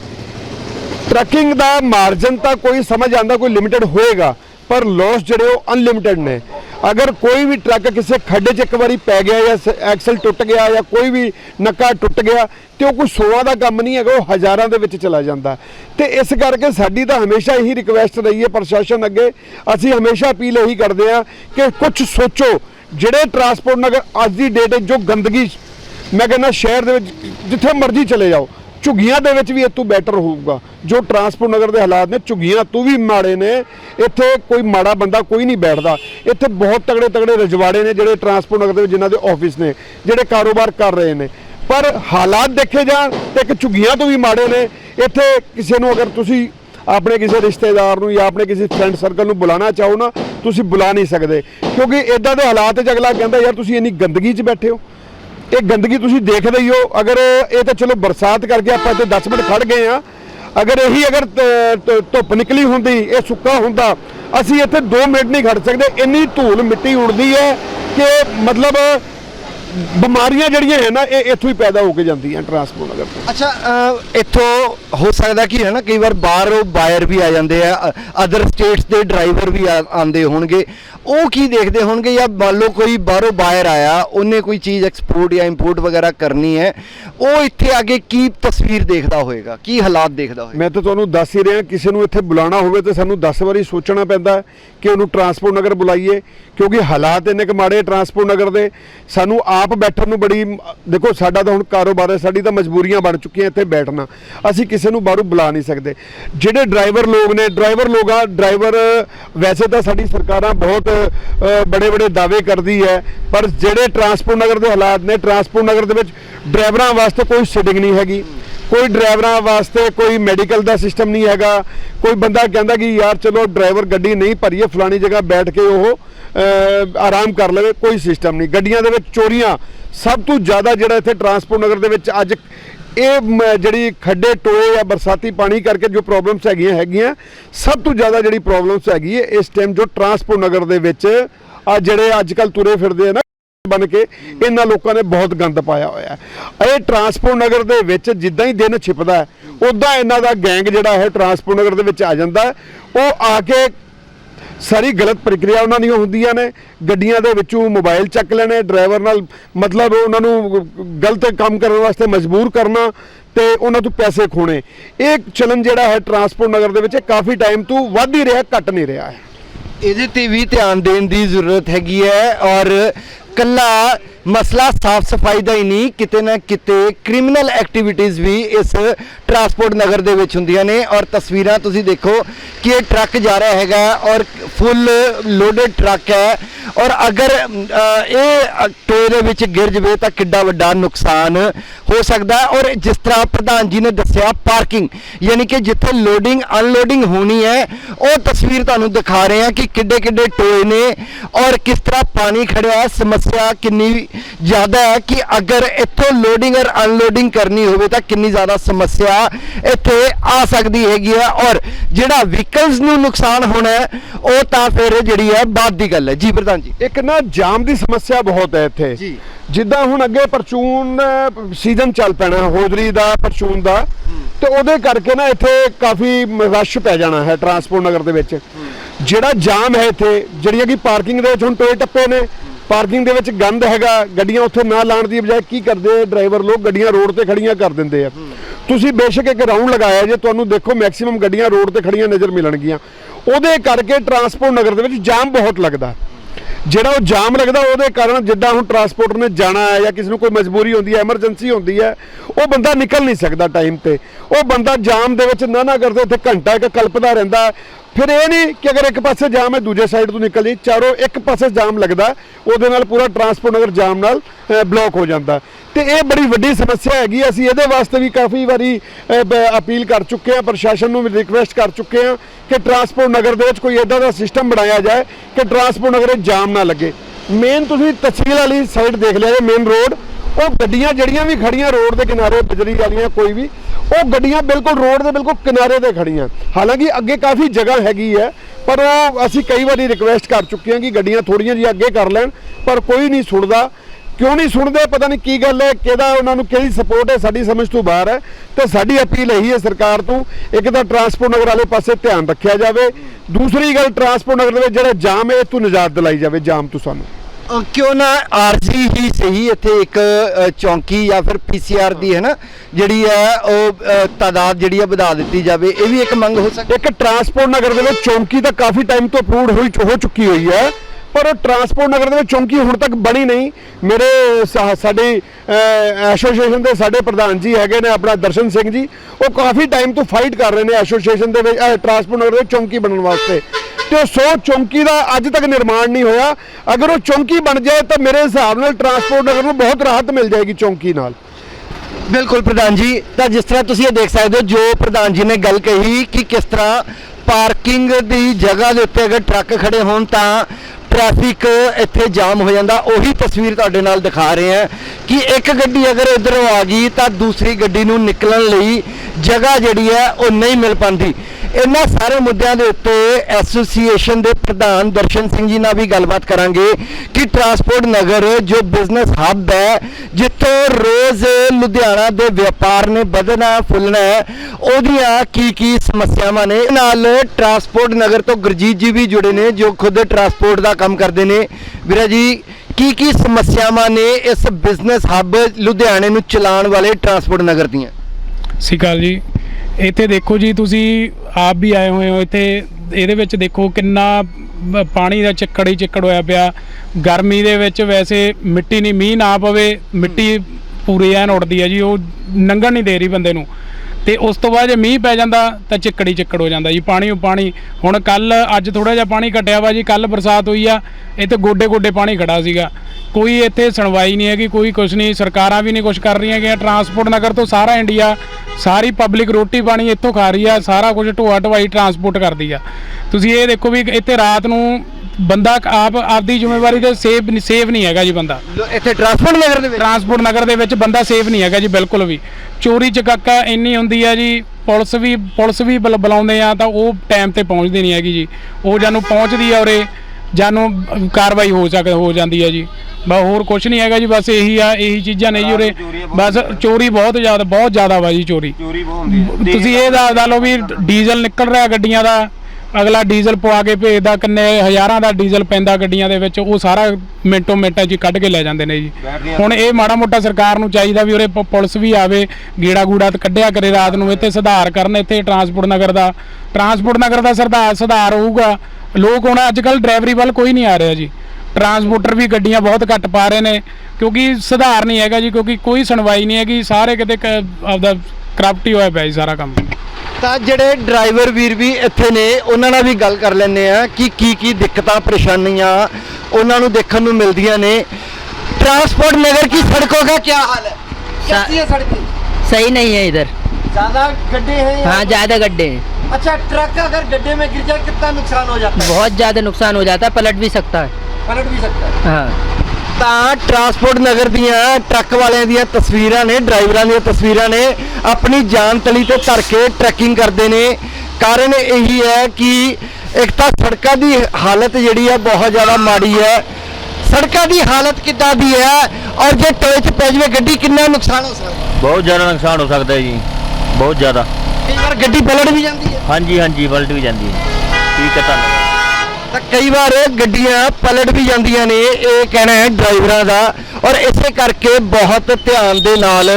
ਟਰੱਕਿੰਗ ਦਾ ਮਾਰਜਨ ਤਾਂ ਕੋਈ ਸਮਝ ਆਂਦਾ ਕੋਈ ਲਿਮਿਟਡ ਹੋਏਗਾ। ਪਰ ਲਾਸ ਜਿਹੜੇ ਉਹ ਅਨਲਿਮਿਟਿਡ ਨੇ। ਅਗਰ ਕੋਈ ਵੀ ਟਰੱਕ ਕਿਸੇ ਖੱਡੇ 'ਚ ਇੱਕ ਵਾਰੀ ਪੈ ਗਿਆ ਜਾਂ ਐਕਸਲ ਟੁੱਟ ਗਿਆ ਜਾਂ ਕੋਈ ਵੀ ਨੱਕਾ ਟੁੱਟ ਗਿਆ ਤੇ ਉਹ ਕੋਈ ਸੌਆਂ ਦਾ ਕੰਮ ਨਹੀਂ ਹੈਗਾ, ਉਹ ਹਜ਼ਾਰਾਂ ਦੇ ਵਿੱਚ ਚਲਾ ਜਾਂਦਾ। ਤੇ ਇਸ ਕਰਕੇ ਸਾਡੀ ਤਾਂ ਹਮੇਸ਼ਾ ਇਹੀ ਰਿਕਵੈਸਟ ਰਹੀ ਹੈ ਪ੍ਰਸ਼ਾਸਨ ਅੱਗੇ। ਅਸੀਂ ਹਮੇਸ਼ਾ ਅਪੀਲ ਇਹੀ ਕਰਦੇ ਆ ਕਿ ਕੁਝ ਸੋਚੋ। ਜਿਹੜੇ ਟਰਾਂਸਪੋਰਟ ਨਗਰ ਅੱਜ ਦੀ ਡੇਟ ਜੋ ਗੰਦਗੀ ਮੈਂ ਕਹਿੰਦਾ ਸ਼ਹਿਰ ਦੇ ਵਿੱਚ ਜਿੱਥੇ ਮਰਜ਼ੀ ਚਲੇ ਜਾਓ। ਝੁੱਗੀਆਂ ਦੇ ਵਿੱਚ ਵੀ ਇਹ ਬੈਟਰ ਹੋਊਗਾ। ਜੋ ਟਰਾਂਸਪੋਰਟ ਨਗਰ ਦੇ ਹਾਲਾਤ ਨੇ, ਝੁੱਗੀਆਂ ਤੋਂ ਵੀ ਮਾੜੇ ਨੇ। ਇੱਥੇ ਕੋਈ ਮਾੜਾ ਬੰਦਾ ਕੋਈ ਨਹੀਂ ਬੈਠਦਾ। ਇੱਥੇ ਬਹੁਤ ਤਗੜੇ ਤਗੜੇ ਰਜਵਾੜੇ ਨੇ ਜਿਹੜੇ ਟਰਾਂਸਪੋਰਟ ਨਗਰ ਦੇ ਵਿੱਚ ਜਿਨ੍ਹਾਂ ਦੇ ਆਫਿਸ ਨੇ, ਜਿਹੜੇ ਕਾਰੋਬਾਰ ਕਰ ਰਹੇ ਨੇ। ਪਰ ਹਾਲਾਤ ਦੇਖੇ ਜਾਣ ਤੇ ਇੱਕ ਝੁੱਗੀਆਂ ਤੋਂ ਵੀ ਮਾੜੇ ਨੇ। ਇੱਥੇ ਕਿਸੇ ਨੂੰ ਅਗਰ ਤੁਸੀਂ ਆਪਣੇ ਕਿਸੇ ਰਿਸ਼ਤੇਦਾਰ ਨੂੰ ਜਾਂ ਆਪਣੇ ਕਿਸੇ ਫਰੈਂਡ ਸਰਕਲ ਨੂੰ ਬੁਲਾਣਾ ਚਾਹੋ ਨਾ, ਤੁਸੀਂ ਬੁਲਾ ਨਹੀਂ ਸਕਦੇ। ਕਿਉਂਕਿ ਇਦਾਂ ਦੇ ਹਾਲਾਤ 'ਚ ਅਗਲਾ ਕਹਿੰਦਾ, ਯਾਰ, ਤੁਸੀਂ ਇੰਨੀ ਗੰਦਗੀ 'ਚ ਬੈਠੇ ਹੋ। ਇਹ ਗੰਦਗੀ ਤੁਸੀਂ ਦੇਖਦੇ ਹੀ ਹੋ। ਅਗਰ ਇਹ ਤਾਂ ਚਲੋ ਬਰਸਾਤ ਕਰਕੇ ਆਪਾਂ ਇੱਥੇ 10 ਮਿੰਟ ਖੜ ਗਏ ਆ ਅਗਰ ਇਹੀ ਅਗਰ ਧੁੱਪ ਨਿਕਲੀ ਹੁੰਦੀ, ਇਹ ਸੁੱਕਾ ਹੁੰਦਾ, ਅਸੀਂ ਇੱਥੇ 2 ਮਿੰਟ ਨਹੀਂ ਖੜ ਸਕਦੇ। ਇੰਨੀ ਧੂਲ ਮਿੱਟੀ ਉੜਦੀ ਹੈ ਕਿ ਮਤਲਬ ਬਿਮਾਰੀਆਂ ਜਿਹੜੀਆਂ ਹੈ ਨਾ ਇਹ ਇੱਥੋਂ ਹੀ ਪੈਦਾ ਹੋ ਕੇ ਜਾਂਦੀਆਂ ਟਰਾਂਸਪੋਰਟ ਨਗਰ ਤੋਂ। ਅੱਛਾ ਅ, ਇੱਥੋਂ ਹੋ ਸਕਦਾ ਕਿ ਹੈ ਨਾ ਕਈ ਵਾਰ ਬਾਹਰੋਂ ਬਾਇਰ ਵੀ ਆ ਜਾਂਦੇ ਆ ਅਦਰ ਸਟੇਟਸ ਦੇ ਡਰਾਈਵਰ ਵੀ ਆ- ਆਉਂਦੇ ਹੋਣਗੇ। ਉਹ ਕੀ ਦੇਖਦੇ ਹੋਣਗੇ ਜਾਂ ਮੰਨ ਲਓ ਕੋਈ ਬਾਹਰੋਂ ਬਾਇਰ ਆਇਆ ਉਹਨੇ ਕੋਈ ਚੀਜ਼ ਐਕਸਪੋਰਟ ਜਾਂ ਇੰਪੋਰਟ ਵਗੈਰਾ ਕਰਨੀ ਹੈ ਉਹ ਇੱਥੇ ਆ ਕੇ ਕੀ ਤਸਵੀਰ ਦੇਖਦਾ ਹੋਏਗਾ ਕੀ ਹਾਲਾਤ ਦੇਖਦਾ ਹੋਏਗਾ? ਮੈਂ ਤਾਂ ਤੁਹਾਨੂੰ ਦੱਸ ਹੀ ਰਿਹਾ ਕਿਸੇ ਨੂੰ ਇੱਥੇ ਬੁਲਾਉਣਾ ਹੋਵੇ ਤੇ ਸਾਨੂੰ 10 ਵਾਰੀ ਸੋਚਣਾ ਪੈਂਦਾ ਹੈ ਕਿ ਉਹਨੂੰ ਟਰਾਂਸਪੋਰਟ ਨਗਰ ਬੁਲਾਈਏ ਕਿਉਂਕਿ ਹਾਲਾਤ ਇੰਨੇ ਕੁ ਮਾੜੇ ਟਰਾਂਸਪੋਰਟ ਨਗਰ ਦੇ ਸਾਨੂੰ ਆਪ ਆਪ ਬੈਠਣ ਨੂੰ ਬੜੀ, ਦੇਖੋ ਸਾਡਾ ਤਾਂ ਹੁਣ ਕਾਰੋਬਾਰ ਹੈ, ਸਾਡੀ ਤਾਂ ਮਜਬੂਰੀਆਂ ਬਣ ਚੁੱਕੀਆਂ ਇੱਥੇ ਬੈਠਣਾ। ਅਸੀਂ ਕਿਸੇ ਨੂੰ ਬਾਹਰੋਂ ਬੁਲਾ ਨਹੀਂ ਸਕਦੇ। ਜਿਹੜੇ ਡਰਾਈਵਰ ਲੋਕ ਨੇ, ਡਰਾਈਵਰ ਲੋਕ ਆ, ਡਰਾਈਵਰ, ਵੈਸੇ ਤਾਂ ਸਾਡੀ ਸਰਕਾਰਾਂ ਬਹੁਤ ਬੜੇ ਬੜੇ ਦਾਅਵੇ ਕਰਦੀ ਹੈ, ਪਰ ਜਿਹੜੇ ਟਰਾਂਸਪੋਰਟ ਨਗਰ ਦੇ ਹਾਲਾਤ ਨੇ, ਟਰਾਂਸਪੋਰਟ ਨਗਰ ਦੇ ਵਿੱਚ ਡਰਾਈਵਰਾਂ ਵਾਸਤੇ ਕੋਈ ਸਿਟਿੰਗ ਨਹੀਂ ਹੈਗੀ। ਕੋਈ ਡਰਾਈਵਰਾਂ ਵਾਸਤੇ ਕੋਈ ਮੈਡੀਕਲ ਦਾ ਸਿਸਟਮ ਨਹੀਂ ਹੈਗਾ। ਕੋਈ ਬੰਦਾ ਕਹਿੰਦਾ ਕਿ ਯਾਰ ਚਲੋ ਡਰਾਈਵਰ ਗੱਡੀ ਨਹੀਂ ਭਰੀਏ, ਫਲਾਣੀ ਜਗ੍ਹਾ ਬੈਠ ਕੇ ਉਹ ਆਰਾਮ ਕਰ ਲਵੇ, ਕੋਈ ਸਿਸਟਮ ਨਹੀਂ। ਗੱਡੀਆਂ ਦੇ ਵਿੱਚ ਚੋਰੀਆਂ, ਸਭ ਤੋਂ ਜ਼ਿਆਦਾ ਜਿਹੜਾ ਇੱਥੇ ਟਰਾਂਸਪੋਰਟ ਨਗਰ ਦੇ ਵਿੱਚ ਅੱਜ ਇਹ ਮ- ਜਿਹੜੀ ਖੱਡੇ ਟੋਏ ਜਾਂ ਬਰਸਾਤੀ ਪਾਣੀ ਕਰਕੇ ਜੋ ਪ੍ਰੋਬਲਮਸ ਹੈਗੀਆਂ ਹੈਗੀਆਂ, ਸਭ ਤੋਂ ਜ਼ਿਆਦਾ ਜਿਹੜੀ ਪ੍ਰੋਬਲਮਸ ਹੈਗੀ ਹੈ ਇਸ ਟਾਈਮ ਜੋ ਟਰਾਂਸਪੋਰਟ ਨਗਰ ਦੇ ਵਿੱਚ ਆ ਜਿਹੜੇ ਅੱਜ ਕੱਲ ਤੁਰੇ ਫਿਰਦੇ ਆ ਨਾ, ਬਣ ਕੇ, ਇਹਨਾਂ ਲੋਕਾਂ ਨੇ ਬਹੁਤ ਗੰਦ ਪਾਇਆ ਹੋਇਆ ਹੈ। ਇਹ ਟਰਾਂਸਪੋਰਟ ਨਗਰ ਦੇ ਵਿੱਚ ਜਿੱਦਾਂ ਹੀ ਦਿਨ ਛਿਪਦਾ ਹੈ ਉਦਾਂ ਇਹਨਾਂ ਦਾ ਗੈਂਗ ਜਿਹੜਾ ਹੈ ਟਰਾਂਸਪੋਰਟ ਨਗਰ ਦੇ ਵਿੱਚ ਆ ਜਾਂਦਾ ਉਹ ਆ ਕੇ ਸਾਰੀ ਗਲਤ ਪ੍ਰਕਿਰਿਆ ਉਹਨਾਂ ਦੀਆਂ ਹੁੰਦੀਆਂ ਨੇ। ਗੱਡੀਆਂ ਦੇ ਵਿੱਚੋਂ ਮੋਬਾਈਲ ਚੱਕ ਲੈਣੇ, ਡਰਾਈਵਰ ਨਾਲ ਮਤਲਬ ਉਹਨਾਂ ਨੂੰ ਗਲਤ ਕੰਮ ਕਰਨ ਵਾਸਤੇ ਮਜਬੂਰ ਕਰਨਾ ਤੇ ਉਹਨਾਂ ਤੋਂ ਪੈਸੇ ਖੋਣੇ। ਇਹ ਚਲਨ ਜਿਹੜਾ ਹੈ ਟਰਾਂਸਪੋਰਟ ਨਗਰ ਦੇ ਵਿੱਚ ਕਾਫੀ ਟਾਈਮ ਤੋਂ ਵੱਧ ਹੀ ਰਿਹਾ, ਘਟ ਨਹੀਂ ਰਿਹਾ ਹੈ। ਇਹਦੇ ਤੇ ਵੀ ਧਿਆਨ ਦੇਣ ਦੀ ਜ਼ਰੂਰਤ ਹੈਗੀ ਹੈ ਔਰ ਕੱਲਾ ਮਸਲਾ ਸਾਫ਼ ਸਫ਼ਾਈ ਦਾ ਹੀ ਨਹੀਂ, ਕਿਤੇ ਨਾ ਕਿਤੇ ਕ੍ਰਿਮੀਨਲ ਐਕਟੀਵਿਟੀਜ਼ ਵੀ ਇਸ ਟਰਾਂਸਪੋਰਟ ਨਗਰ ਦੇ ਵਿੱਚ ਹੁੰਦੀਆਂ ਨੇ ਔਰ ਤਸਵੀਰਾਂ ਤੁਸੀਂ ਦੇਖੋ ਕਿ ਇਹ ਟਰੱਕ ਜਾ ਰਿਹਾ ਹੈਗਾ ਔਰ ਫੁੱਲ ਲੋਡਡ ਟਰੱਕ ਹੈ ਔਰ ਅਗਰ ਇਹ ਟੋਏ ਦੇ ਵਿੱਚ ਗਿਰ ਜਵੇ ਤਾਂ ਕਿੱਡਾ ਵੱਡਾ ਨੁਕਸਾਨ ਹੋ ਸਕਦਾ ਔਰ ਜਿਸ ਤਰ੍ਹਾਂ ਪ੍ਰਧਾਨ ਜੀ ਨੇ ਦੱਸਿਆ ਪਾਰਕਿੰਗ ਯਾਨੀ ਕਿ ਜਿੱਥੇ ਲੋਡਿੰਗ ਅਨਲੋਡਿੰਗ ਹੋਣੀ ਹੈ, ਉਹ ਤਸਵੀਰ ਤੁਹਾਨੂੰ ਦਿਖਾ ਰਹੇ ਹਾਂ ਕਿ ਕਿੱਡੇ ਕਿੱਡੇ ਟੋਏ ਨੇ ਔਰ ਕਿਸ ਤਰ੍ਹਾਂ ਪਾਣੀ ਖੜਿਆ ਸਮੱਸਿਆ ਕਿੰਨੀ ਜ਼ਿਆਦਾ ਹੈ ਕਿ ਅਗਰ ਇੱਥੋਂ ਲੋਡਿੰਗ ਔਰ ਅਨਲੋਡਿੰਗ ਕਰਨੀ ਹੋਵੇ ਤਾਂ ਕਿੰਨੀ ਜ਼ਿਆਦਾ ਸਮੱਸਿਆ ਇੱਥੇ ਆ ਸਕਦੀ ਹੈਗੀ ਹੈ ਔਰ ਜਿਹੜਾ ਵਹੀਕਲਸ ਨੂੰ ਨੁਕਸਾਨ ਹੋਣਾ ਉਹ ਤਾਂ ਫਿਰ ਜਿਹੜੀ ਹੈ ਬਾਅਦ ਦੀ ਗੱਲ ਹੈ। ਜੀ ਪ੍ਰਧਾਨ ਜੀ। ਇੱਕ ਨਾ ਜਾਮ ਦੀ ਸਮੱਸਿਆ ਬਹੁਤ ਹੈ ਇੱਥੇ। ਜੀ। ਜਿੱਦਾਂ ਹੁਣ ਅੱਗੇ ਪਰਚੂਨ ਸੀਜ਼ਨ ਚੱਲ ਪੈਣਾ ਹੋਦਰੀ ਦਾ ਪਰਚੂਨ ਦਾ ਤੇ ਉਹਦੇ ਕਰਕੇ ਨਾ ਇੱਥੇ ਕਾਫੀ ਰਸ਼ ਪੈ ਜਾਣਾ ਹੈ ਟਰਾਂਸਪੋਰਟ ਨਗਰ ਦੇ ਵਿੱਚ। ਜਿਹੜਾ ਜਾਮ ਹੈ ਇੱਥੇ ਜਿਹੜੀਆਂ ਕਿ ਪਾਰਕਿੰਗ ਦੇ ਵਿੱਚ ਹੁਣ ਟੋਏ ਟੱਪੇ ਨੇ ਪਾਰਕਿੰਗ ਦੇ ਵਿੱਚ ਗੰਦ ਹੈਗਾ, ਗੱਡੀਆਂ ਉੱਥੇ ਨਾ ਲਾਉਣ ਦੀ ਬਜਾਏ ਕੀ ਕਰਦੇ ਡਰਾਈਵਰ ਲੋਕ? ਗੱਡੀਆਂ ਰੋਡ ਤੇ ਖੜੀਆਂ ਕਰ ਦਿੰਦੇ ਆ। ਤੁਸੀਂ ਬੇਸ਼ੱਕ ਇੱਕ ਰਾਉਂਡ ਲਗਾਇਆ ਜੇ, ਤੁਹਾਨੂੰ ਦੇਖੋ ਮੈਕਸਿਮਮ ਗੱਡੀਆਂ ਰੋਡ ਤੇ ਖੜੀਆਂ ਨਜ਼ਰ ਮਿਲਣਗੀਆਂ। ਉਹਦੇ ਕਰਕੇ ਟਰਾਂਸਪੋਰਟ ਨਗਰ ਦੇ ਵਿੱਚ ਜਾਮ ਬਹੁਤ ਲੱਗਦਾ। ਜਿਹੜਾ ਉਹ ਜਾਮ ਲੱਗਦਾ, ਉਹਦੇ ਕਾਰਨ ਜਿੱਦਾਂ ਹੁਣ ਟਰਾਂਸਪੋਰਟਰ ਨੇ ਜਾਣਾ ਹੈ ਜਾਂ ਕਿਸੇ ਨੂੰ ਕੋਈ ਮਜਬੂਰੀ ਹੁੰਦੀ ਹੈ ਐਮਰਜੈਂਸੀ ਹੁੰਦੀ ਹੈ, ਉਹ ਬੰਦਾ ਨਿਕਲ ਨਹੀਂ ਸਕਦਾ ਟਾਈਮ ਤੇ। ਉਹ ਬੰਦਾ ਜਾਮ ਦੇ ਵਿੱਚ ਨਾ ਨਾ ਕਰਦੇ, ਉੱਥੇ ਘੰਟਾ ਇੱਕ ਕਲਪਦਾ ਰਹਿੰਦਾ। ਫਿਰ ਇਹ ਨਹੀਂ ਕਿ ਅਗਰ ਇੱਕ ਪਾਸੇ ਜਾਮ ਹੈ, ਦੂਜੇ ਸਾਈਡ ਤੋਂ ਨਿਕਲ ਜੀ ਚਾਰੋਂ ਇੱਕ ਪਾਸੇ ਜਾਮ ਲੱਗਦਾ ਉਹਦੇ ਨਾਲ ਪੂਰਾ ਟਰਾਂਸਪੋਰਟ ਨਗਰ ਜਾਮ ਨਾਲ ਬਲੌਕ ਹੋ ਜਾਂਦਾ ਹੈ। ਤੇ ਇਹ ਬੜੀ ਵੱਡੀ ਸਮੱਸਿਆ ਹੈਗੀ ਅਸੀਂ ਇਹਦੇ ਵਾਸਤੇ ਵੀ ਕਾਫੀ ਵਾਰੀ ਅਪੀਲ ਕਰ ਚੁੱਕੇ ਹਾਂ, ਪ੍ਰਸ਼ਾਸਨ ਨੂੰ ਵੀ ਰਿਕਵੈਸਟ ਕਰ ਚੁੱਕੇ ਹਾਂ ਕਿ ਟਰਾਂਸਪੋਰਟ ਨਗਰ ਦੇ ਵਿੱਚ ਕੋਈ ਇਦਾਂ ਦਾ ਸਿਸਟਮ ਬਣਾਇਆ ਜਾਏ ਕਿ ਟਰਾਂਸਪੋਰਟ ਨਗਰ 'ਚ ਜਾਮ ਨਾ ਲੱਗੇ। ਮੇਨ ਤੁਸੀਂ ਤਹਿਸੀਲ ਵਾਲੀ ਸਾਈਡ ਦੇਖ ਲਿਆ ਜੇ ਮੇਨ ਰੋਡ ਉਹ ਗੱਡੀਆਂ ਜਿਹੜੀਆਂ ਵੀ ਖੜੀਆਂ ਰੋਡ ਦੇ ਕਿਨਾਰੇ ਬਜਰੀ ਵਾਲੀਆਂ ਕੋਈ ਵੀ, ਉਹ ਗੱਡੀਆਂ ਬਿਲਕੁਲ ਰੋਡ ਦੇ ਬਿਲਕੁਲ ਕਿਨਾਰੇ ਤੇ ਖੜੀਆਂ। ਹਾਲਾਂਕਿ ਅੱਗੇ ਕਾਫੀ ਜਗ੍ਹਾ ਹੈਗੀ ਹੈ, ਪਰ ਉਹ ਅਸੀਂ ਕਈ ਵਾਰੀ ਰਿਕਵੈਸਟ ਕਰ ਚੁੱਕੇ ਹਾਂ ਕਿ ਗੱਡੀਆਂ ਥੋੜੀਆਂ ਜਿਹੀਆਂ ਅੱਗੇ ਕਰ ਲੈਣ, ਪਰ ਕੋਈ ਨਹੀਂ ਸੁਣਦਾ। ਕਿਉਂ ਨਹੀਂ ਸੁਣਦੇ? ਪਤਾ ਨਹੀਂ ਕੀ ਗੱਲ ਹੈ, ਕਿਹਦਾ ਉਹਨਾਂ ਨੂੰ ਕਿਹੜੀ ਸਪੋਰਟ ਹੈ, ਸਾਡੀ ਸਮਝ ਤੋਂ ਬਾਹਰ ਹੈ। ਤੇ ਸਾਡੀ ਅਪੀਲ ਇਹੀ ਹੈ ਸਰਕਾਰ ਤੋਂ, ਇੱਕ ਤਾਂ ਟਰਾਂਸਪੋਰਟ ਨਗਰ ਵਾਲੇ ਪਾਸੇ ਧਿਆਨ ਰੱਖਿਆ ਜਾਵੇ। ਦੂਸਰੀ ਗੱਲ ਟਰਾਂਸਪੋਰਟ ਨਗਰ ਦੇ ਵਿੱਚ ਜਿਹੜਾ ਜਾਮ ਹੈ, ਇਹ ਤੋਂ ਨਿਜਾਤ ਦਿਲਾਈ ਜਾਵੇ, ਜਾਮ ਤੋਂ ਸਾਨੂੰ। ਅ, ਕਿਉਂ ਨਾ ਆਰਜੀ ਹੀ ਸਹੀ ਇੱਥੇ ਇੱਕ ਅ, ਚੌਂਕੀ ਜਾਂ ਫਿਰ ਪੀਸੀਆਰ ਦੀ ਹੈ ਨਾ ਜਿਹੜੀ ਹੈ ਉਹ ਅ, ਤਾਦਾਦ ਜਿਹੜੀ ਹੈ ਵਧਾ ਦਿੱਤੀ ਜਾਵੇ ਇਹ ਵੀ ਇੱਕ ਮੰਗ ਹੋ ਸਕਦੀ ਇੱਕ ਟਰਾਂਸਪੋਰਟ ਨਗਰ ਦੇ ਵਿੱਚ ਚੌਂਕੀ ਤਾਂ ਕਾਫੀ ਟਾਈਮ ਤੋਂ ਅਪਰੂਵਡ ਹੋਈ ਹੋ ਚੁੱਕੀ ਹੋਈ ਹੈ ਪਰ ਉਹ ਟਰਾਂਸਪੋਰਟ ਨਗਰ ਦੇ ਵਿੱਚ ਚੌਂਕੀ ਹੁਣ ਤੱਕ ਬਣੀ ਨਹੀਂ। ਮੇਰੇ ਸਾ- ਸਾਡੀ ਐਸੋਸੀਏਸ਼ਨ ਦੇ ਸਾਡੇ ਪ੍ਰਧਾਨ ਜੀ ਹੈਗੇ ਨੇ ਆਪਣਾ ਦਰਸ਼ਨ ਸਿੰਘ ਜੀ ਉਹ ਕਾਫੀ ਟਾਈਮ ਤੋਂ ਫਾਈਟ ਕਰ ਰਹੇ ਨੇ ਐਸੋਸੀਏਸ਼ਨ ਦੇ ਵਿੱਚ ਟਰਾਂਸਪੋਰਟ ਨਗਰ ਦੇ ਵਿੱਚ ਚੌਂਕੀ ਬਣਨ ਵਾਸਤੇ। ਤੇ ਉਹ ਸੋ ਚੌਂਕੀ ਦਾ ਅੱਜ ਤੱਕ ਨਿਰਮਾਣ ਨਹੀਂ ਹੋਇਆ। ਅਗਰ ਉਹ ਚੌਂਕੀ ਬਣ ਜਾਏ ਤਾਂ ਮੇਰੇ ਹਿਸਾਬ ਨਾਲ ਟਰਾਂਸਪੋਰਟ ਨਗਰ ਨੂੰ ਬਹੁਤ ਰਾਹਤ ਮਿਲ ਜਾਏਗੀ ਚੌਂਕੀ ਨਾਲ। ਬਿਲਕੁਲ ਪ੍ਰਧਾਨ ਜੀ, ਤਾਂ ਜਿਸ ਤਰ੍ਹਾਂ ਤੁਸੀਂ ਇਹ ਦੇਖ ਸਕਦੇ ਹੋ, ਜੋ ਪ੍ਰਧਾਨ ਜੀ ਨੇ ਗੱਲ ਕਹੀ ਕਿ ਕਿਸ ਤਰ੍ਹਾਂ ਪਾਰਕਿੰਗ ਦੀ ਜਗ੍ਹਾ ਦੇ ਉੱਤੇ ਅਗਰ ਟਰੱਕ ਖੜੇ ਹੋਣ ਤਾਂ ਟ੍ਰੈਫਿਕ ਇੱਥੇ ਜਾਮ ਹੋ ਜਾਂਦਾ। ਉਹੀ ਤਸਵੀਰ ਤੁਹਾਡੇ ਨਾਲ ਦਿਖਾ ਰਹੇ ਹਾਂ ਕਿ ਇੱਕ ਗੱਡੀ ਅਗਰ ਇਧਰੋਂ ਆ ਗਈ ਤਾਂ ਦੂਸਰੀ ਗੱਡੀ ਨੂੰ ਨਿਕਲਣ ਲਈ ਜਗ੍ਹਾ ਜਿਹੜੀ ਹੈ ਉਹ ਨਹੀਂ ਮਿਲ ਪਾਉਂਦੀ। ਇਹਨਾਂ ਸਾਰੇ ਮੁੱਦਿਆਂ ਦੇ ਉੱਤੇ ਐਸੋਸੀਏਸ਼ਨ ਦੇ ਪ੍ਰਧਾਨ ਦਰਸ਼ਨ ਸਿੰਘ ਜੀ ਨਾਲ ਵੀ ਗੱਲਬਾਤ ਕਰਾਂਗੇ ਕਿ ਟਰਾਂਸਪੋਰਟ ਨਗਰ ਜੋ ਬਿਜ਼ਨਸ ਹੱਬ ਹੈ, ਜਿੱਥੋਂ ਰੋਜ਼ ਲੁਧਿਆਣਾ ਦੇ ਵਪਾਰ ਨੇ ਵਧਣਾ, ਫੁੱਲਣਾ ਹੈ, ਉਹਦੀਆਂ ਕੀ ਕੀ ਸਮੱਸਿਆਵਾਂ ਨੇ। ਨਾਲ ਟਰਾਂਸਪੋਰਟ ਨਗਰ ਤੋਂ ਗੁਰਜੀਤ ਜੀ ਵੀ ਜੁੜੇ ਨੇ, ਜੋ ਖੁਦ ਟਰਾਂਸਪੋਰਟ ਦਾ ਕੰਮ ਕਰਦੇ ਨੇ। ਵੀਰਾ ਜੀ ਕੀ ਕੀ ਸਮੱਸਿਆਵਾਂ ਨੇ ਇਸ ਬਿਜ਼ਨਸ ਹੱਬ ਲੁਧਿਆਣੇ ਨੂੰ ਚਲਾਉਣ ਵਾਲੇ ਟਰਾਂਸਪੋਰਟ ਨਗਰ ਦੀਆਂ? ਸਤਿ ਸ਼੍ਰੀ ਅਕਾਲ ਜੀ। ਇੱਥੇ ਦੇਖੋ ਜੀ, ਤੁਸੀਂ ਆਪ ਵੀ ਆਏ ਹੋਏ ਹੋ ਇੱਥੇ। ਇਹਦੇ ਵਿੱਚ ਦੇਖੋ ਕਿੰਨਾ ਪਾਣੀ ਦਾ ਚਿੱਕੜ ਹੀ ਚਿੱਕੜ ਹੋਇਆ ਪਿਆ। ਗਰਮੀ ਦੇ ਵਿੱਚ ਵੈਸੇ ਮਿੱਟੀ ਨਹੀਂ, ਮੀਂਹ ਨਾ ਪਵੇ, ਮਿੱਟੀ ਪੂਰੀ ਐਨ ਉੱਡਦੀ ਹੈ ਜੀ, ਉਹ ਨੰਗਣ ਨਹੀਂ ਦੇ ਰਹੀ ਬੰਦੇ ਨੂੰ। ਤੇ ਉਸ ਤੋਂ ਬਾਅਦ ਜੇ ਮੀਂਹ ਪੈ ਜਾਂਦਾ ਤਾਂ ਚਿੱਕੜ ਹੀ ਚਿੱਕੜ ਹੋ ਜਾਂਦਾ ਜੀ, ਪਾਣੀ ਉਹ ਪਾਣੀ। ਹੁਣ ਕੱਲ ਅੱਜ ਥੋੜਾ ਜਿਹਾ ਪਾਣੀ ਘਟਿਆ ਵਾ ਜੀ ਕੱਲ ਬਰਸਾਤ ਹੋਈ ਆ, ਇੱਥੇ ਗੋਡੇ ਗੋਡੇ ਪਾਣੀ ਖੜਾ ਸੀਗਾ। ਕੋਈ ਇੱਥੇ ਸੁਣਵਾਈ ਨਹੀਂ ਹੈਗੀ, ਕੋਈ ਕੁਝ ਨਹੀਂ, ਸਰਕਾਰਾਂ ਵੀ ਨਹੀਂ ਕੁਝ ਕਰ ਰਹੀਆਂ ਕਿ ਟਰਾਂਸਪੋਰਟ ਨਗਰ ਤੋਂ ਸਾਰਾ ਇੰਡੀਆ, ਸਾਰੀ ਪਬਲਿਕ ਰੋਟੀ ਪਾਣੀ ਇੱਥੋਂ ਖਾ ਰਹੀ ਆ, ਸਾਰਾ ਕੁਝ ਢੋਆ ਢਵਾਈ ਟਰਾਂਸਪੋਰਟ ਕਰਦੀ ਆ। ਤੁਸੀਂ ਇਹ ਦੇਖੋ ਵੀ ਇੱਥੇ ਰਾਤ ਨੂੰ ਬੰਦਾ ਆਪ ਆਪਦੀ ਜ਼ਿੰਮੇਵਾਰੀ ਤੇ ਸੇਫ ਸੇਫ ਨਹੀਂ ਹੈਗਾ ਜੀ ਬੰਦਾ। ਲੋ- ਇੱਥੇ ਟਰਾਂਸਪੋਰਟ ਨਗਰ ਦੇ ਵਿੱਚ? ਟਰਾਂਸਪੋਰਟ ਨਗਰ ਦੇ ਵਿੱਚ ਬੰਦਾ ਸੇਫ ਨਹੀਂ ਹੈਗਾ ਜੀ ਬਿਲਕੁਲ ਵੀ। ਚੋਰੀ ਚਕਾਕਾ ਇੰਨੀ ਹੁੰਦੀ ਆ ਜੀ ਪੁਲਿਸ ਵੀ ਪੁਲਿਸ ਵੀ ਬੁਲਾ- ਬੁਲਾਉਂਦੇ ਆ ਤਾਂ ਉਹ ਟਾਈਮ ਤੇ ਪਹੁੰਚਦੀ ਨਹੀਂ ਹੈਗੀ ਜੀ। ਉਹ ਜਾਨੂੰ ਪਹੁੰਚਦੀ ਆ ਉਰੇ ਜਾਨੂੰ ਕਾਰਵਾਈ ਹੋ ਸਕ ਹੋ ਜਾਂਦੀ ਆ ਜੀ। ਬਸ ਹੋਰ ਕੁਝ ਨਹੀਂ ਹੈਗਾ ਜੀ ਬਸ ਇਹੀ ਆ ਇਹੀ ਚੀਜ਼ਾਂ ਨੇ ਜੀ ਉਰੇ। ਬਸ ਚੋਰੀ ਬਹੁਤ ਜ਼ਿਆਦਾ ਬਹੁਤ ਜ਼ਿਆਦਾ ਵਾ ਜੀ ਚੋਰੀ। ਤੁਸੀਂ ਇਹ ਦੱਸ ਲਓ ਵੀ ਡੀਜ਼ਲ ਨਿਕਲ ਰਿਹਾ ਗੱਡੀਆਂ ਦਾ। ਅਗਲਾ ਡੀਜ਼ਲ ਪਵਾ ਕੇ ਭੇਜਦਾ ਕਿੰਨੇ ਹਜ਼ਾਰਾਂ ਦਾ ਡੀਜ਼ਲ ਪੈਂਦਾ ਗੱਡੀਆਂ ਦੇ ਵਿੱਚ ਉਹ ਸਾਰਾ ਮਿੰਟੋ ਮਿੰਟਾਂ 'ਚ ਹੀ ਕੱਢ ਕੇ ਲੈ ਜਾਂਦੇ ਨੇ ਜੀ। ਹੁਣ ਇਹ ਮਾੜਾ ਮੋਟਾ ਸਰਕਾਰ ਨੂੰ ਚਾਹੀਦਾ ਵੀ ਉਰੇ ਪੁਲਿਸ ਵੀ ਆਵੇ ਗੇੜਾ ਗੂੜਾ ਤੇ ਕੱਢਿਆ ਕਰੇ ਰਾਤ ਨੂੰ ਇੱਥੇ ਸੁਧਾਰ ਕਰਨ ਇੱਥੇ ਟਰਾਂਸਪੋਰਟ ਨਗਰ ਦਾ। ਟਰਾਂਸਪੋਰਟ ਨਗਰ ਦਾ ਸੁਧਾਰ ਸੁਧਾਰ ਹੋਊਗਾ। ਲੋਕ ਹੁਣ ਅੱਜ ਕੱਲ ਡਰਾਈਵਰੀ ਵੱਲ ਕੋਈ ਨਹੀਂ ਆ ਰਿਹਾ ਜੀ। ਟਰਾਂਸਪੋਰਟਰ ਵੀ ਗੱਡੀਆਂ ਬਹੁਤ ਘੱਟ ਪਾ ਰਹੇ ਨੇ ਕਿਉਂਕਿ ਸੁਧਾਰ ਨਹੀਂ ਹੈਗਾ ਜੀ ਕਿਉਂਕਿ ਕੋਈ ਸੁਣਵਾਈ ਨਹੀਂ ਹੈਗੀ ਸਾਰੇ ਕਿਤੇ ਆਪਦਾ ਕਰਪਟ ਹੋਇਆ ਪਿਆ ਜੀ ਸਾਰਾ ਕੰਮ। ਤਾਂ ਜਿਹੜੇ ਡਰਾਈਵਰ ਵੀਰ ਵੀ ਇੱਥੇ ਨੇ ਉਹਨਾਂ ਨਾਲ ਵੀ ਗੱਲ ਕਰ ਲੈਂਦੇ ਆ ਕਿ ਕੀ ਕੀ ਦਿੱਕਤਾਂ ਪਰੇਸ਼ਾਨੀਆਂ ਉਹਨਾਂ ਨੂੰ ਦੇਖਣ ਨੂੰ ਮਿਲਦੀਆਂ ਨੇ ट्रांसपोर्ट नगर की सड़कों का क्या हाल है कैसी है सड़कें सही नहीं है इधर ज्यादा गड्ढे हैं यहाँ? हाँ ज़्यादा गड्ढे हैं अच्छा ट्रक अगर गड्ढे में गिर जाए कितना नुकसान हो जाता है बहुत ज़्यादा नुकसान हो जाता है पलट भी सकता है पलट भी सकता है हाँ ਤਾਂ ਟਰਾਂਸਪੋਰਟ ਨਗਰ ਦੀਆਂ ਟਰੱਕ ਵਾਲਿਆਂ ਦੀਆਂ ਤਸਵੀਰਾਂ ਨੇ ਡਰਾਈਵਰਾਂ ਦੀਆਂ ਤਸਵੀਰਾਂ ਨੇ ਆਪਣੀ ਜਾਨ ਤਲੀ ਤੇ ਧਰ ਕੇ ਟਰੈਕਿੰਗ ਕਰਦੇ ਨੇ। ਕਾਰਨ ਇਹੀ ਹੈ ਕਿ ਇੱਕ ਤਾਂ ਸੜਕਾਂ ਦੀ ਹਾਲਤ ਜਿਹੜੀ ਹੈ ਬਹੁਤ ਜ਼ਿਆਦਾ ਮਾੜੀ ਹੈ। ਸੜਕਾਂ ਦੀ ਹਾਲਤ ਕਿੱਦਾਂ ਦੀ ਹੈ ਔਰ ਜੇ ਟੋਏ 'ਚ ਪੈ ਜਾਵੇ ਗੱਡੀ ਕਿੰਨਾ ਨੁਕਸਾਨ ਹੋ ਸਕਦਾ? ਬਹੁਤ ਜ਼ਿਆਦਾ ਨੁਕਸਾਨ ਹੋ ਸਕਦਾ ਹੈ ਜੀ। ਬਹੁਤ ਜ਼ਿਆਦਾ। ਕਈ ਵਾਰ ਗੱਡੀ ਪਲਟ ਵੀ ਜਾਂਦੀ ਹੈ। ਹਾਂਜੀ ਹਾਂਜੀ ਪਲਟ ਵੀ ਜਾਂਦੀ ਹੈ। ਠੀਕ ਹੈ ਧੰਨਵਾਦ। ਤਾਂ ਕਈ ਵਾਰ ਗੱਡੀਆਂ ਪਲਟ ਵੀ ਜਾਂਦੀਆਂ ਨੇ ਇਹ ਕਹਿਣਾ ਹੈ ਡਰਾਈਵਰਾਂ ਦਾ। ਔਰ ਇਸੇ ਕਰਕੇ ਬਹੁਤ ਧਿਆਨ ਦੇ ਨਾਲ